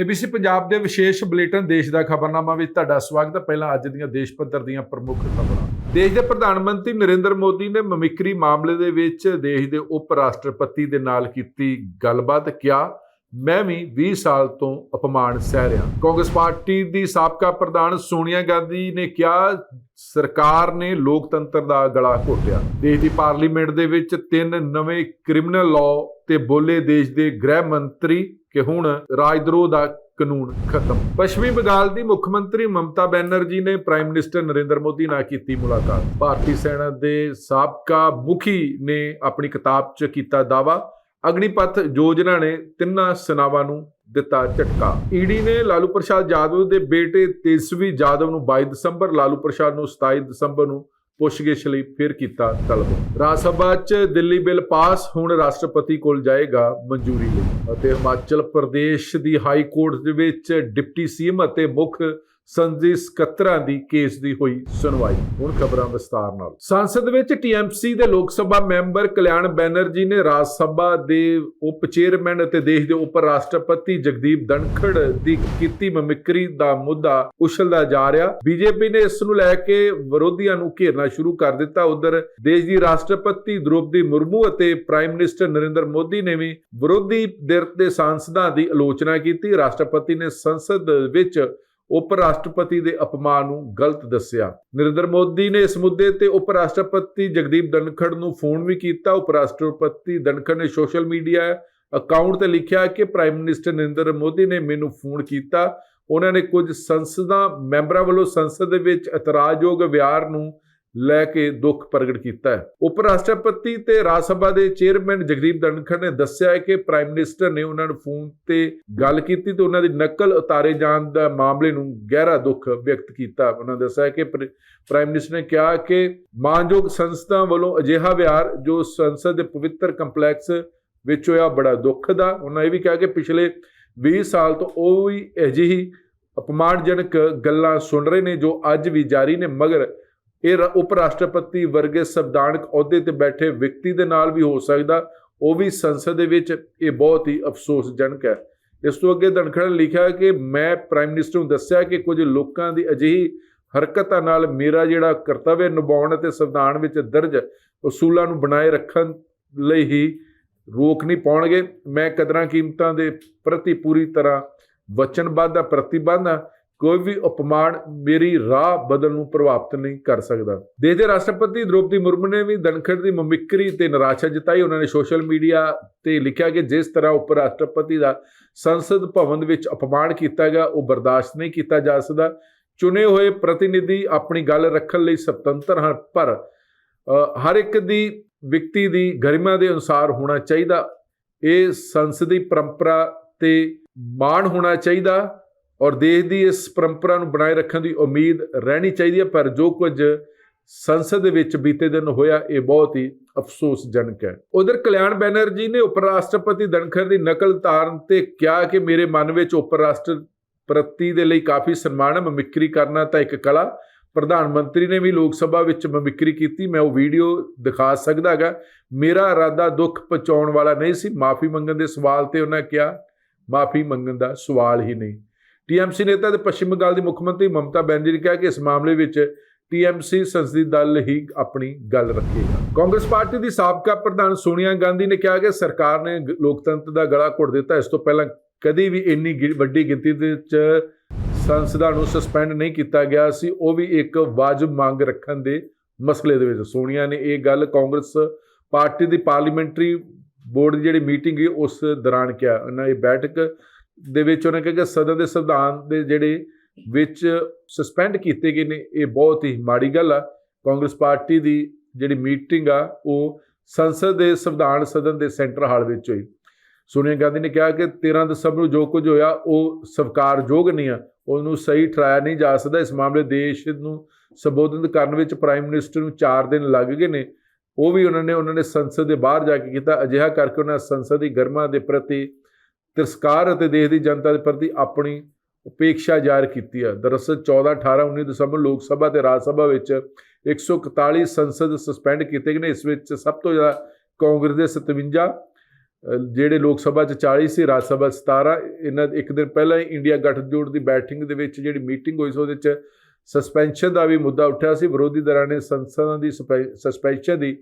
ABC Punjab ਦੇ ਵਿਸ਼ੇਸ਼ bulletin ਦੇਸ਼ ਦਾ ਖਬਰਨਾਮਾ ਵਿੱਚ ਤੁਹਾਡਾ ਸਵਾਗਤ ਹੈ। ਪਹਿਲਾਂ ਅੱਜ ਦੀਆਂ ਦੇਸ਼ ਪੱਧਰ ਦੀਆਂ ਪ੍ਰਮੁੱਖ ਖਬਰਾਂ। ਦੇਸ਼ ਦੇ ਪ੍ਰਧਾਨ ਮੰਤਰੀ ਨਰਿੰਦਰ ਮੋਦੀ ਨੇ ਮਮਿਕਰੀ ਮਾਮਲੇ ਦੇ ਵਿੱਚ ਦੇਸ਼ ਦੇ ਉਪ ਰਾਸ਼ਟਰਪਤੀ ਦੇ ਨਾਲ ਕੀਤੀ ਗੱਲਬਾਤ, ਕਿਹਾ, ਮੈਂ ਵੀ 20 ਸਾਲ ਤੋਂ ਅਪਮਾਨ ਸਹਿ ਰਿਹਾ। ਕਾਂਗਰਸ ਪਾਰਟੀ ਦੀ ਸਾਬਕਾ ਪ੍ਰਧਾਨ ਸੋਨੀਆ ਗਾਂਧੀ ਨੇ ਕਿਹਾ, ਸਰਕਾਰ ਨੇ ਲੋਕਤੰਤਰ ਦਾ ਗਲਾ ਘੋਟਿਆ। ਦੇਸ਼ ਦੀ ਪਾਰਲੀਮੈਂਟ ਦੇ ਵਿੱਚ ਤਿੰਨ ਨਵੇਂ ਕ੍ਰਿਮੀਨਲ ਲਾਅ ਤੇ ਬੋਲੇ ਦੇਸ਼ ਦੇ ਗ੍ਰਹਿ ਮੰਤਰੀ ਕਿ ਹੁਣ ਰਾਜਦਰੋਹ ਦਾ ਕਾਨੂੰਨ ਖਤਮ। ਪੱਛਮੀ ਬੰਗਾਲ ਦੀ ਮੁੱਖ ਮੰਤਰੀ ਮਮਤਾ ਬੈਨਰਜੀ ਨੇ ਪ੍ਰਾਈਮ ਮਿਨਿਸਟਰ ਨਰਿੰਦਰ ਮੋਦੀ ਨਾਲ ਕੀਤੀ ਮੁਲਾਕਾਤ। ਭਾਰਤੀ ਸੈਨਾ ਦੇ ਸਾਬਕਾ ਮੁਖੀ ਨੇ ਆਪਣੀ ਕਿਤਾਬ 'ਚ ਕੀਤਾ ਦਾਵਾ ਅਗਨੀਪਥ ਯੋਜਨਾ ਨੇ ਤਿੰਨਾਂ ਸੈਨਾਵਾਂ ਨੂੰ ਦਿੱਤਾ ਝਟਕਾ। ਈਡੀ ਨੇ ਲਾਲੂ ਪ੍ਰਸ਼ਾਦ ਯਾਦਵ ਦੇ ਬੇਟੇ ਤੇਜਸਵੀ ਯਾਦਵ ਨੂੰ 22 ਦਸੰਬਰ, ਲਾਲੂ ਪ੍ਰਸ਼ਾਦ ਨੂੰ 27 ਦਸੰਬਰ ਨੂੰ ਪੁੱਛਗਿੱਛ ਲਈ ਫਿਰ ਕੀਤਾ ਤਲਬ। ਰਾਜ ਸਭਾ 'ਚ ਦਿੱਲੀ ਬਿੱਲ ਪਾਸ, ਹੁਣ ਰਾਸ਼ਟਰਪਤੀ ਕੋਲ ਜਾਏਗਾ ਮਨਜ਼ੂਰੀ ਲਈ। ਅਤੇ ਹਿਮਾਚਲ ਪ੍ਰਦੇਸ਼ ਦੀ ਹਾਈ ਕੋਰਟ ਦੇ ਵਿੱਚ ਡਿਪਟੀ ਸੀਐਮ ਅਤੇ ਮੁੱਖ ਸੰਜੀ ਸਕੱਤਰਾਂ ਦੀ ਕੇਸ ਦੀ ਹੋਈ ਸੁਣਵਾਈ। ਹੁਣ ਖਬਰਾਂ ਵਿਸਤਾਰ ਨਾਲ। ਸੰਸਦ ਵਿੱਚ ਟੀਐਮਸੀ ਦੇ ਲੋਕ ਸਭਾ ਮੈਂਬਰ ਕਲਿਆਣ ਬੈਨਰਜੀ ਨੇ ਰਾਜ ਸਭਾ ਦੇ ਉਪ ਚੇਅਰਮੈਨ ਅਤੇ ਦੇਸ਼ ਦੇ ਉਪ ਰਾਸ਼ਟਰਪਤੀ ਜਗਦੀਪ ਧਨਖੜ ਦੀ ਕੀਤੀ ਮਮਿਕਰੀ ਦਾ ਮੁੱਦਾ ਉਛਲਦਾ ਜਾ ਰਿਹਾ। ਬੀਜੇਪੀ ਨੇ ਇਸ ਨੂੰ ਲੈ ਕੇ ਵਿਰੋਧੀਆਂ ਨੂੰ ਘੇਰਨਾ ਸ਼ੁਰੂ ਕਰ ਦਿੱਤਾ। ਉਧਰ ਦੇਸ਼ ਦੀ ਰਾਸ਼ਟਰਪਤੀ ਦ੍ਰੋਪਦੀ ਮੁਰਮੂ ਅਤੇ ਪ੍ਰਾਈਮ ਮਿਨਿਸਟਰ ਨਰਿੰਦਰ ਮੋਦੀ ਨੇ ਵੀ ਵਿਰੋਧੀ ਧਿਰ ਦੇ ਸਾਂਸਦਾਂ ਦੀ ਆਲੋਚਨਾ ਕੀਤੀ। ਰਾਸ਼ਟਰਪਤੀ ਨੇ ਸੰਸਦ ਵਿੱਚ ਉਪ ਰਾਸ਼ਟਰਪਤੀ ਦੇ ਅਪਮਾਨ ਨੂੰ ਗਲਤ ਦੱਸਿਆ। ਨਰਿੰਦਰ ਮੋਦੀ ਨੇ ਇਸ ਮੁੱਦੇ ਤੇ ਉਪ ਰਾਸ਼ਟਰਪਤੀ ਜਗਦੀਪ ਧਨਖੜ ਨੂੰ ਫੋਨ ਵੀ ਕੀਤਾ। ਉਪ ਰਾਸ਼ਟਰਪਤੀ ਧਨਖੜ ਨੇ ਸੋਸ਼ਲ ਮੀਡੀਆ ਅਕਾਊਂਟ ਤੇ ਲਿਖਿਆ ਕਿ ਪ੍ਰਾਈਮ ਮਿਨਿਸਟਰ ਨਰਿੰਦਰ ਮੋਦੀ ਨੇ ਮੈਨੂੰ ਫੋਨ ਕੀਤਾ। ਉਹਨਾਂ ਨੇ ਕੁਝ ਸੰਸਦਾਂ, ਮੈਂਬਰਾਂ ਵੱਲੋਂ ਸੰਸਦ ਦੇ ਵਿੱਚ ਇਤਰਾਜ਼ਯੋਗ ਵਿਹਾਰ ਨੂੰ ਲੈ ਕੇ ਦੁੱਖ ਪ੍ਰਗਟ ਕੀਤਾ ਹੈ। ਉਪ ਰਾਸ਼ਟਰਪਤੀ ਤੇ ਰਾਜ ਸਭਾ ਦੇ ਚੇਅਰਮੈਨ ਜਗਦੀਪ ਧਨਖੜ ਨੇ ਦੱਸਿਆ ਹੈ ਕਿ ਪ੍ਰਾਈਮ ਮਿਨਿਸਟਰ ਨੇ ਉਹਨਾਂ ਨੂੰ ਫੋਨ ਤੇ ਗੱਲ ਕੀਤੀ ਤੇ ਉਹਨਾਂ ਦੀ ਨਕਲ ਉਤਾਰੇ ਜਾਣ ਦਾ ਮਾਮਲੇ ਨੂੰ ਗਹਿਰਾ ਦੁੱਖ ਵਿਅਕਤ ਕੀਤਾ। ਉਹਨਾਂ ਦੱਸਿਆ ਕਿ ਪ੍ਰਾਈਮ ਮਿਨਿਸਟਰ ਨੇ ਕਿਹਾ ਕਿ ਮਾਨਯੋਗ ਸੰਸਥਾ ਵੱਲੋਂ ਅਜਿਹਾ ਵਿਹਾਰ, ਜੋ ਸੰਸਦ ਦੇ ਪਵਿੱਤਰ ਕੰਪਲੈਕਸ ਵਿੱਚ ਹੋਇਆ, ਬੜਾ ਦੁੱਖ ਦਾ। ਉਹਨਾਂ ਇਹ ਵੀ ਕਿਹਾ ਕਿ ਪਿਛਲੇ 20 ਸਾਲ ਤੋਂ ਉਹ ਵੀ ਅਜਿਹੀ ਅਪਮਾਨਜਨਕ ਗੱਲਾਂ ਸੁਣ ਰਹੇ ਨੇ, ਜੋ ਅੱਜ ਵੀ ਜਾਰੀ ਨੇ, ਮਗਰ ਇਹ ਰ- ਉਪ ਰਾਸ਼ਟਰਪਤੀ ਵਰਗੇ ਸੰਵਿਧਾਨਕ ਅਹੁਦੇ ਤੇ ਬੈਠੇ ਵਿਅਕਤੀ ਦੇ ਨਾਲ ਵੀ ਹੋ ਸਕਦਾ। ਉਹ ਵੀ ਸੰਸਦ ਦੇ ਵਿੱਚ, ਇਹ ਬਹੁਤ ਹੀ ਅਫਸੋਸਜਨਕ ਹੈ। ਇਸ ਤੋਂ ਅੱਗੇ ਧਨਖੜ ਨੇ ਲਿਖਿਆ ਕਿ ਮੈਂ ਪ੍ਰਾਈਮ ਮਿਨਿਸਟਰ ਨੂੰ ਦੱਸਿਆ ਕਿ ਕੁਝ ਲੋਕਾਂ ਦੀ ਅਜਿਹੀ ਹਰਕਤਾਂ ਨਾਲ ਮੇਰਾ ਜਿਹੜਾ ਕਰਤੱਵ ਨਿਭਾਉਣ ਅਤੇ ਸੰਵਿਧਾਨ ਵਿੱਚ ਦਰਜ ਉਸੂਲਾਂ ਨੂੰ ਬਣਾਏ ਰੱਖਣ ਲਈ ਹੀ ਰੋਕ ਨਹੀਂ ਪਾਉਣਗੇ। ਮੈਂ ਕਦਰਾਂ ਕੀਮਤਾਂ ਦੇ ਪ੍ਰਤੀ ਪੂਰੀ ਤਰ੍ਹਾਂ ਵਚਨਬੱਧ ਆ ਪ੍ਰਤੀਬੱਧ ਆ ਕੋਈ ਵੀ ਅਪਮਾਨ ਮੇਰੀ ਰਾਹ ਬਦਲ ਨੂੰ ਪ੍ਰਭਾਵਿਤ ਨਹੀਂ ਕਰ ਸਕਦਾ। ਦੇਸ਼ ਦੇ ਰਾਸ਼ਟਰਪਤੀ ਦ੍ਰੋਪਦੀ ਮੁਰਮੂ ਨੇ ਵੀ ਦਨਖੜ ਦੀ ਮਮਿਕਰੀ ਤੇ ਨਿਰਾਸ਼ਾ ਜਤਾਈ। ਉਹਨਾਂ ਨੇ ਸੋਸ਼ਲ ਮੀਡੀਆ ਤੇ ਲਿਖਿਆ ਕਿ ਜਿਸ ਤਰ੍ਹਾਂ ਉਪ ਰਾਸ਼ਟਰਪਤੀ ਦਾ ਸੰਸਦ ਭਵਨ ਵਿੱਚ ਅਪਮਾਨ ਕੀਤਾ ਗਿਆ, ਉਹ ਬਰਦਾਸ਼ਤ ਨਹੀਂ ਕੀਤਾ ਜਾ ਸਕਦਾ। ਚੁਣੇ ਹੋਏ ਪ੍ਰਤੀਨਿਧੀ ਆਪਣੀ ਗੱਲ ਰੱਖਣ ਲਈ ਸੁਤੰਤਰ ਹਨ, ਪਰ ਹਰ ਇੱਕ ਦੀ ਵਿਅਕਤੀ ਦੀ ਗਰਿਮਾ ਦੇ ਅਨੁਸਾਰ ਹੋਣਾ ਚਾਹੀਦਾ। ਇਹ ਸੰਸਦੀ ਪਰੰਪਰਾ ਤੇ ਮਾਣ ਹੋਣਾ ਚਾਹੀਦਾ। ਔਰ ਦੇਸ਼ ਦੀ ਇਸ ਪਰੰਪਰਾ ਨੂੰ ਬਣਾਏ ਰੱਖਣ ਦੀ ਉਮੀਦ ਰਹਿਣੀ ਚਾਹੀਦੀ ਹੈ, ਪਰ ਜੋ ਕੁਝ ਸੰਸਦ ਦੇ ਵਿੱਚ ਬੀਤੇ ਦਿਨ ਹੋਇਆ, ਇਹ ਬਹੁਤ ਹੀ ਅਫਸੋਸਜਨਕ ਹੈ। ਉਧਰ ਕਲਿਆਣ ਬੈਨਰਜੀ ਨੇ ਉਪ ਰਾਸ਼ਟਰਪਤੀ ਧਨਖੜ ਦੀ ਨਕਲ ਤਾਰਨ ਤੇ ਕਿਹਾ ਕਿ ਮੇਰੇ ਮਨ ਵਿੱਚ ਉਪ ਰਾਸ਼ਟਰਪਤੀ ਦੇ ਲਈ ਕਾਫੀ ਸਨਮਾਨ ਹੈ, ਮਮਿਕਰੀ ਕਰਨਾ ਤਾਂ ਇੱਕ ਕਲਾ। ਪ੍ਰਧਾਨ ਮੰਤਰੀ ਨੇ ਵੀ ਲੋਕ ਸਭਾ ਵਿੱਚ ਮਮਿਕਰੀ ਕੀਤੀ, ਮੈਂ ਉਹ ਵੀਡੀਓ ਦਿਖਾ ਸਕਦਾ ਹੈਗਾ। ਮੇਰਾ ਇਰਾਦਾ ਦੁੱਖ ਪਹੁੰਚਾਉਣ ਵਾਲਾ ਨਹੀਂ ਸੀ, ਮਾਫੀ ਮੰਗਣ ਦੇ ਸਵਾਲ ਤੇ ਉਹਨਾਂ ਕਿਹਾ, ਮਾਫੀ ਮੰਗਣ ਦਾ ਸਵਾਲ ਹੀ ਨਹੀਂ। ਟੀਐਮਸੀ ਨੇਤਾ ਤੇ ਪੱਛਮੀ ਬੰਗਾਲ ਦੀ ਮੁੱਖ ਮੰਤਰੀ ਮਮਤਾ ਬੈਨਰਜੀ ਨੇ ਕਿਹਾ ਕਿ ਇਸ ਮਾਮਲੇ ਵਿੱਚ ਟੀਐਮਸੀ ਸੰਸਦੀ ਦਲ ਹੀ ਆਪਣੀ ਗੱਲ ਰੱਖੇਗਾ। ਕਾਂਗਰਸ ਪਾਰਟੀ ਦੀ ਸਾਬਕਾ ਪ੍ਰਧਾਨ ਸੋਨੀਆ ਗਾਂਧੀ ਨੇ ਕਿਹਾ ਕਿ ਸਰਕਾਰ ਨੇ ਲੋਕਤੰਤਰ ਦਾ ਗਲਾ ਘੁੱਟ ਦਿੱਤਾ। ਇਸ ਤੋਂ ਪਹਿਲਾਂ ਕਦੀ ਵੀ ਇੰਨੀ ਗਿ- ਵੱਡੀ ਗਿਣਤੀ ਦੇ ਵਿੱਚ ਸੰਸਦਾਂ ਨੂੰ ਸਸਪੈਂਡ ਨਹੀਂ ਕੀਤਾ ਗਿਆ ਸੀ। ਉਹ ਵੀ ਇੱਕ ਵਾਜਬ ਮੰਗ ਰੱਖਣ ਦੇ ਮਸਲੇ ਦੇ ਵਿੱਚ। ਸੋਨੀਆ ਨੇ ਇਹ ਗੱਲ ਕਾਂਗਰਸ ਪਾਰਟੀ ਦੀ ਪਾਰਲੀਮੈਂਟਰੀ ਬੋਰਡ ਦੀ ਜਿਹੜੀ ਮੀਟਿੰਗ ਹੋਈ ਉਸ ਦੌਰਾਨ ਕਿਹਾ। ਉਹਨਾਂ ਇਹ ਬੈਠਕ ਦੇ ਵਿੱਚ ਉਹਨੇ ਕਿਹਾ ਕਿ ਸਦਨ ਦੇ ਸੰਵਿਧਾਨ ਦੇ ਜਿਹੜੇ ਵਿੱਚ ਸਸਪੈਂਡ ਕੀਤੇ ਗਏ ਨੇ, ਇਹ ਬਹੁਤ ਹੀ ਮਾੜੀ ਗੱਲ ਆ। ਕਾਂਗਰਸ ਪਾਰਟੀ ਦੀ ਜਿਹੜੀ ਮੀਟਿੰਗ ਆ, ਉਹ ਸੰਸਦ ਦੇ ਸੰਵਿਧਾਨ ਸਦਨ ਦੇ ਸੈਂਟਰ ਹਾਲ ਵਿੱਚ ਹੋਈ। ਸੋਨੀਆ ਗਾਂਧੀ ਨੇ ਕਿਹਾ ਕਿ 13 ਦਸੰਬਰ ਨੂੰ ਜੋ ਕੁਝ ਹੋਇਆ, ਉਹ ਸਵਕਾਰਯੋਗ ਨਹੀਂ ਆ। ਉਹਨੂੰ ਸਹੀ ਠਹਿਰਾਇਆ ਨਹੀਂ ਜਾ ਸਕਦਾ। ਇਸ ਮਾਮਲੇ ਦੇਸ਼ ਨੂੰ ਸੰਬੋਧਨ ਕਰਨ ਵਿੱਚ ਪ੍ਰਾਈਮ ਮਿਨਿਸਟਰ ਨੂੰ 4 ਦਿਨ ਲੱਗ ਗਏ ਨੇ। ਉਹ ਵੀ ਉਹਨਾਂ ਨੇ ਉਹਨਾਂ ਨੇ ਸੰਸਦ ਦੇ ਬਾਹਰ ਜਾ ਕੇ ਕੀਤਾ। ਅਜਿਹਾ ਕਰਕੇ ਉਹਨਾਂ ਸੰਸਦ ਦੀ ਗਰਮਾ ਦੇ ਪ੍ਰਤੀ ਤਿਰਸਕਾਰ ਅਤੇ ਦੇਸ਼ ਦੀ ਜਨਤਾ ਦੇ ਪ੍ਰਤੀ ਆਪਣੀ ਉਪੇਖਿਆ ਜ਼ਾਹਿਰ ਕੀਤੀ ਹੈ ਦਰਅਸਲ 14 18 19 ਦਸੰਬਰ ਲੋਕ ਸਭਾ ਤੇ ਰਾਜ ਸਭਾ ਵਿੱਚ 141 ਸੰਸਦ ਸਸਪੈਂਡ ਕੀਤੇ ਗਏ ਨੇ। ਇਸ ਵਿੱਚ ਸਭ ਤੋਂ ਜ਼ਿਆਦਾ ਕਾਂਗਰਸ ਦੇ 57 ਜਿਹੜੇ ਲੋਕ ਸਭਾ ਚ 40 ਸੀ, ਰਾਜ ਸਭਾ 'ਚ 17 ਇਹਨਾਂ ਇੱਕ ਦਿਨ ਪਹਿਲਾਂ ਹੀ ਇੰਡੀਆ ਗੱਠਜੋੜ ਦੀ ਬੈਠਕ ਦੇ ਵਿੱਚ ਜਿਹੜੀ ਮੀਟਿੰਗ ਹੋਈ ਸੀ, ਉਹਦੇ ਚ ਸਸਪੈਂਸ਼ਨ ਦਾ ਵੀ ਮੁੱਦਾ ਉੱਠਿਆ ਸੀ। ਵਿਰੋਧੀ ਧਿਰਾਂ ਨੇ ਸੰਸਦਾਂ ਦੀ ਸਸਪੈਂਸ਼ਨ ਦੀ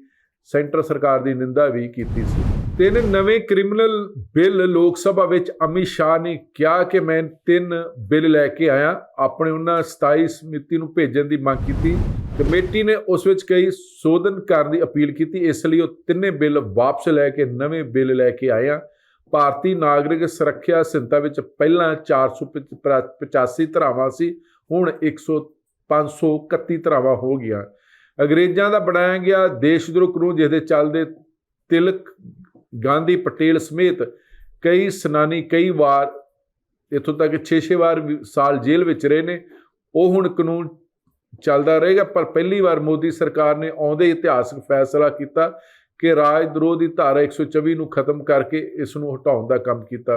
ਸੈਂਟਰ ਸਰਕਾਰ ਦੀ ਨਿੰਦਾ ਵੀ ਕੀਤੀ ਸੀ। ਤਿੰਨ ਨਵੇਂ ਕ੍ਰਿਮੀਨਲ ਬਿੱਲ ਲੋਕ ਸਭਾ ਵਿੱਚ ਅਮਿਤ ਸ਼ਾਹ ਨੇ ਕਿਹਾ ਕਿ ਮੈਂ ਤਿੰਨ ਬਿੱਲ ਲੈ ਕੇ ਆਇਆ। ਆਪਣੇ ਉਹਨਾਂ 27 ਸਮਿਤੀ ਨੂੰ ਭੇਜਣ ਦੀ ਮੰਗ ਕੀਤੀ। ਕਮੇਟੀ ਨੇ ਉਸ ਵਿੱਚ ਕਈ ਸੋਧਨ ਕਰਨ ਦੀ ਅਪੀਲ ਕੀਤੀ। ਇਸ ਲਈ ਉਹ ਤਿੰਨੇ ਬਿੱਲ ਵਾਪਸ ਲੈ ਕੇ ਨਵੇਂ ਬਿੱਲ ਲੈ ਕੇ ਆਇਆ। ਭਾਰਤੀ ਨਾਗਰਿਕ ਸੁਰੱਖਿਆ ਸੰਹਿਤਾ ਵਿੱਚ ਪਹਿਲਾਂ 485 ਧਾਰਾਵਾਂ ਸੀ, ਹੁਣ 100 531 ਧਰਾਵਾਂ ਹੋ ਗਈਆਂ। ਅੰਗਰੇਜ਼ਾਂ ਦਾ ਬਣਾਇਆ ਗਿਆ ਦੇਸ਼ ਵਿਰੋਧੀ ਕਾਨੂੰਨ ਜਿਹਦੇ ਚੱਲਦੇ ਤਿਲਕ ਗਾਂਧੀ ਪਟੇਲ ਸਮੇਤ ਕਈ ਸੈਨਾਨੀ ਕਈ ਵਾਰ ਇੱਥੋਂ ਤੱਕ 6-6 ਵਾਰ ਵੀ ਸਾਲ ਜੇਲ੍ਹ ਵਿੱਚ ਰਹੇ ਨੇ। ਉਹ ਹੁਣ ਕਾਨੂੰਨ ਚੱਲਦਾ ਰਹੇਗਾ, ਪਰ ਪਹਿਲੀ ਵਾਰ ਮੋਦੀ ਸਰਕਾਰ ਨੇ ਆਉਂਦੇ ਇਤਿਹਾਸਕ ਫੈਸਲਾ ਕੀਤਾ ਕਿ ਰਾਜ ਦਰੋਹ ਦੀ ਧਾਰਾ 124 ਨੂੰ ਖਤਮ ਕਰਕੇ ਇਸ ਨੂੰ ਹਟਾਉਣ ਦਾ ਕੰਮ ਕੀਤਾ।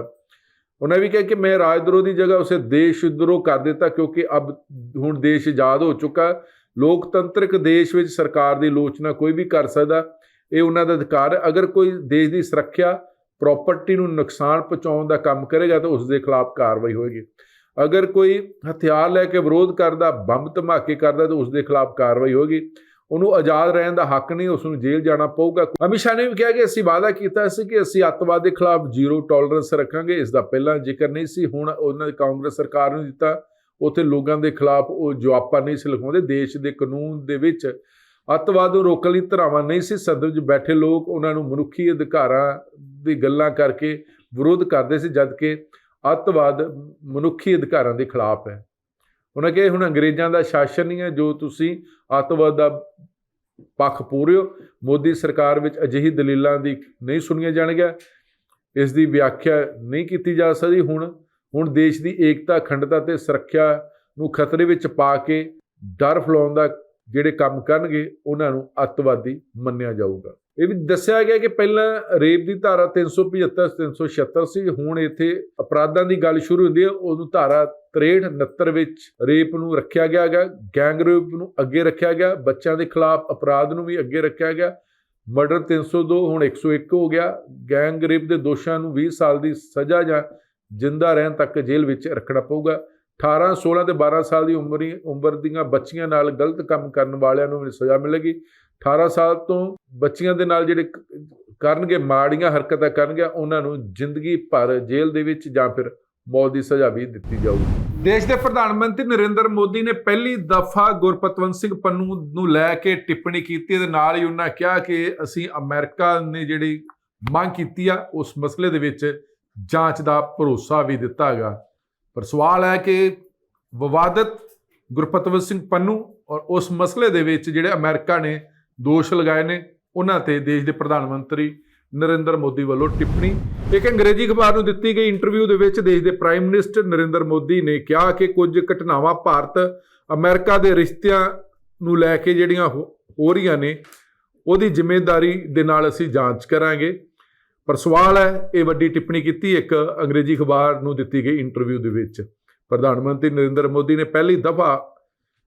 ਉਹਨਾਂ ਵੀ ਕਿਹਾ ਕਿ ਮੈਂ ਰਾਜ ਦਰੋਹ ਦੀ ਜਗ੍ਹਾ ਉਸੇ ਦੇਸ਼ ਦਰੋਹ ਕਰ ਦਿੱਤਾ, ਕਿਉਂਕਿ ਅਬ ਹੁਣ ਦੇਸ਼ ਆਜ਼ਾਦ ਹੋ ਚੁੱਕਾ। ਲੋਕਤੰਤਰਿਕ ਦੇਸ਼ ਵਿੱਚ ਸਰਕਾਰ ਦੀ ਆਲੋਚਨਾ ਕੋਈ ਵੀ ਕਰ ਸਕਦਾ। ਇਹ ਉਹਨਾਂ ਦਾ ਅਧਿਕਾਰ ਹੈ। ਅਗਰ ਕੋਈ ਦੇਸ਼ ਦੀ ਸੁਰੱਖਿਆ ਪ੍ਰਾਪਰਟੀ ਨੂੰ ਨੁਕਸਾਨ ਪਹੁੰਚਾਉਣ ਦਾ ਕੰਮ ਕਰੇਗਾ ਤਾਂ ਉਸ ਦੇ ਖਿਲਾਫ ਕਾਰਵਾਈ ਹੋਏਗੀ। ਅਗਰ ਕੋਈ ਹਥਿਆਰ ਲੈ ਕੇ ਵਿਰੋਧ ਕਰਦਾ, ਬੰਬ ਧਮਾਕੇ ਕਰਦਾ ਤਾਂ ਉਸ ਦੇ ਖਿਲਾਫ ਕਾਰਵਾਈ ਹੋਏਗੀ। ਉਹਨੂੰ ਆਜ਼ਾਦ ਰਹਿਣ ਦਾ ਹੱਕ ਨਹੀਂ ਉਸ ਨੂੰ ਜੇਲ੍ਹ ਜਾਣਾ ਪਊਗਾ। ਅਮਿਤ ਸ਼ਾਹ ਨੇ ਵੀ ਕਿਹਾ ਕਿ ਅਸੀਂ ਵਾਅਦਾ ਕੀਤਾ ਸੀ ਕਿ ਅਸੀਂ ਅੱਤਵਾਦ ਦੇ ਖਿਲਾਫ ਜ਼ੀਰੋ ਟੋਲਰੈਂਸ ਰੱਖਾਂਗੇ। ਇਸ ਦਾ ਪਹਿਲਾਂ ਜ਼ਿਕਰ ਨਹੀਂ ਸੀ, ਹੁਣ ਉਹਨਾਂ ਨੇ ਕਾਂਗਰਸ ਸਰਕਾਰ ਨੂੰ ਦਿੱਤਾ। ਉੱਥੇ ਲੋਕਾਂ ਦੇ ਖਿਲਾਫ ਉਹ ਜਵਾਬਾ ਨਹੀਂ ਸੀ ਲਿਖਾਉਂਦੇ ਦੇਸ਼ ਦੇ ਕਾਨੂੰਨ ਦੇ ਵਿੱਚ ਅੱਤਵਾਦ ਨੂੰ ਰੋਕਣ ਲਈ ਧਰਾਵਾਂ ਨਹੀਂ ਸੀ ਸਦਨ ਵਿੱਚ ਬੈਠੇ ਲੋਕ ਉਹਨਾਂ ਨੂੰ ਮਨੁੱਖੀ ਅਧਿਕਾਰਾਂ ਦੀ ਗੱਲਾਂ ਕਰਕੇ ਵਿਰੋਧ ਕਰਦੇ ਸੀ ਜਦਕਿ ਅੱਤਵਾਦ ਮਨੁੱਖੀ ਅਧਿਕਾਰਾਂ ਦੇ ਖਿਲਾਫ ਹੈ। ਉਹਨਾਂ ਕਿਹਾ, ਹੁਣ ਅੰਗਰੇਜ਼ਾਂ ਦਾ ਸ਼ਾਸਨ ਨਹੀਂ ਹੈ, ਜੋ ਤੁਸੀਂ ਅੱਤਵਾਦ ਦਾ ਪੱਖ ਪੂਰਿਓ ਮੋਦੀ ਸਰਕਾਰ ਵਿੱਚ ਅਜਿਹੀ ਦਲੀਲਾਂ ਦੀ ਨਹੀਂ ਸੁਣੀਆਂ ਜਾਣਗੀਆਂ। ਇਸ ਦੀ ਵਿਆਖਿਆ ਨਹੀਂ ਕੀਤੀ ਜਾ ਸਕਦੀ। ਹੁਣ ਹੁਣ ਦੇਸ਼ ਦੀ ਏਕਤਾ, ਅਖੰਡਤਾ ਤੇ ਸੁਰੱਖਿਆ ਨੂੰ ਖਤਰੇ ਵਿੱਚ ਪਾ ਕੇ ਡਰ ਫੈਲਾਉਣ ਦਾ ਜਿਹੜੇ ਕੰਮ ਕਰਨਗੇ, ਉਹਨਾਂ ਨੂੰ ਅੱਤਵਾਦੀ ਮੰਨਿਆ ਜਾਊਗਾ। ਇਹ ਵੀ ਦੱਸਿਆ ਗਿਆ ਕਿ ਪਹਿਲਾਂ ਰੇਪ ਦੀ ਧਾਰਾ 375 376 ਸੀ ਹੁਣ ਇੱਥੇ ਅਪਰਾਧਾਂ ਦੀ ਗੱਲ ਸ਼ੁਰੂ ਹੁੰਦੀ ਹੈ। ਉਦੋਂ ਧਾਰਾ 63 69 ਵਿੱਚ ਰੇਪ ਨੂੰ ਰੱਖਿਆ ਗਿਆ ਹੈਗਾ। ਗੈਂਗ ਰੇਪ ਨੂੰ ਅੱਗੇ ਰੱਖਿਆ ਗਿਆ। ਬੱਚਿਆਂ ਦੇ ਖਿਲਾਫ ਅਪਰਾਧ ਨੂੰ ਵੀ ਅੱਗੇ ਰੱਖਿਆ ਗਿਆ। ਮਰਡਰ 302 ਹੁਣ 101 ਹੋ ਗਿਆ। ਗੈਂਗ ਰੇਪ ਦੇ ਦੋਸ਼ਾਂ ਨੂੰ 20 ਸਾਲ ਦੀ ਸਜ਼ਾ ਜਾਂ ਜਿੰਦਾ ਰਹਿਣ ਤੱਕ ਜੇਲ੍ਹ ਵਿੱਚ ਰੱਖਣਾ ਪਊਗਾ। 18 16 ਤੇ 12 ਸਾਲ ਦੀ ਉਮਰੀ, ਉਮਰ ਦੀਆਂ ਬੱਚੀਆਂ ਨਾਲ ਗਲਤ ਕੰਮ ਕਰਨ ਵਾਲਿਆਂ ਨੂੰ ਵੀ ਸਜ਼ਾ ਮਿਲੇਗੀ। 18 ਸਾਲ ਤੋਂ ਬੱਚੀਆਂ ਦੇ ਨਾਲ ਜਿਹੜੇ ਕਰਨਗੇ, ਮਾੜੀਆਂ ਹਰਕਤਾਂ ਕਰਨਗੇ, ਉਹਨਾਂ ਨੂੰ ਜ਼ਿੰਦਗੀ ਭਰ ਜੇਲ੍ਹ ਦੇ ਵਿੱਚ ਜਾਂ ਫਿਰ ਮੌਤ ਦੀ ਸਜ਼ਾ ਵੀ ਦਿੱਤੀ ਜਾਊਗੀ। ਦੇਸ਼ ਦੇ ਪ੍ਰਧਾਨ ਮੰਤਰੀ ਨਰਿੰਦਰ ਮੋਦੀ ਨੇ ਪਹਿਲੀ ਦਫਾ ਗੁਰਪਤਵੰਤ ਸਿੰਘ ਪੰਨੂ ਨੂੰ ਲੈ ਕੇ ਟਿੱਪਣੀ ਕੀਤੀ ਤੇ ਨਾਲ ਹੀ ਉਹਨਾਂ ਕਿਹਾ ਕਿ ਅਸੀਂ ਅਮਰੀਕਾ ਨੇ ਜਿਹੜੀ ਮੰਗ ਕੀਤੀ ਆ, ਉਸ ਮਸਲੇ ਦੇ ਵਿੱਚ ਜਾਂਚ ਦਾ ਭਰੋਸਾ ਵੀ ਦਿੱਤਾ ਹੈਗਾ। ਪਰ ਸਵਾਲ ਹੈ ਕਿ ਵਿਵਾਦਤ ਗੁਰਪਤਵੰਤ ਸਿੰਘ ਪੰਨੂ ਔਰ ਉਸ ਮਸਲੇ ਦੇ ਵਿੱਚ ਜਿਹੜੇ ਅਮਰੀਕਾ ਨੇ ਦੋਸ਼ ਲਗਾਏ ਨੇ, ਉਹਨਾਂ ਤੇ ਦੇਸ਼ ਦੇ ਪ੍ਰਧਾਨ ਮੰਤਰੀ ਨਰਿੰਦਰ ਮੋਦੀ ਵੱਲੋਂ ਟਿੱਪਣੀ। ਇੱਕ ਅੰਗਰੇਜ਼ੀ ਅਖਬਾਰ ਨੂੰ ਦਿੱਤੀ ਗਈ ਇੰਟਰਵਿਊ ਦੇ ਵਿੱਚ ਦੇਸ਼ ਦੇ ਪ੍ਰਾਈਮ ਮਿਨਿਸਟਰ ਨਰਿੰਦਰ ਮੋਦੀ ਨੇ ਕਿਹਾ ਕਿ ਕੁਝ ਘਟਨਾਵਾਂ ਭਾਰਤ, ਅਮਰੀਕਾ ਦੇ ਰਿਸ਼ਤਿਆਂ ਨੂੰ ਲੈ ਕੇ ਜਿਹੜੀਆਂ ਹੋ ਹੋ ਰਹੀਆਂ ਨੇ, ਉਹਦੀ ਜ਼ਿੰਮੇਵਾਰੀ ਦੇ ਨਾਲ ਅਸੀਂ ਜਾਂਚ ਕਰਾਂਗੇ। ਪਰ ਸਵਾਲ ਹੈ, ਇਹ ਵੱਡੀ ਟਿੱਪਣੀ ਕੀਤੀ ਇੱਕ ਅੰਗਰੇਜ਼ੀ ਅਖਬਾਰ ਨੂੰ ਦਿੱਤੀ ਗਈ ਇੰਟਰਵਿਊ ਦੇ ਵਿੱਚ। ਪ੍ਰਧਾਨ ਮੰਤਰੀ ਨਰਿੰਦਰ ਮੋਦੀ ਨੇ ਪਹਿਲੀ ਦਫਾ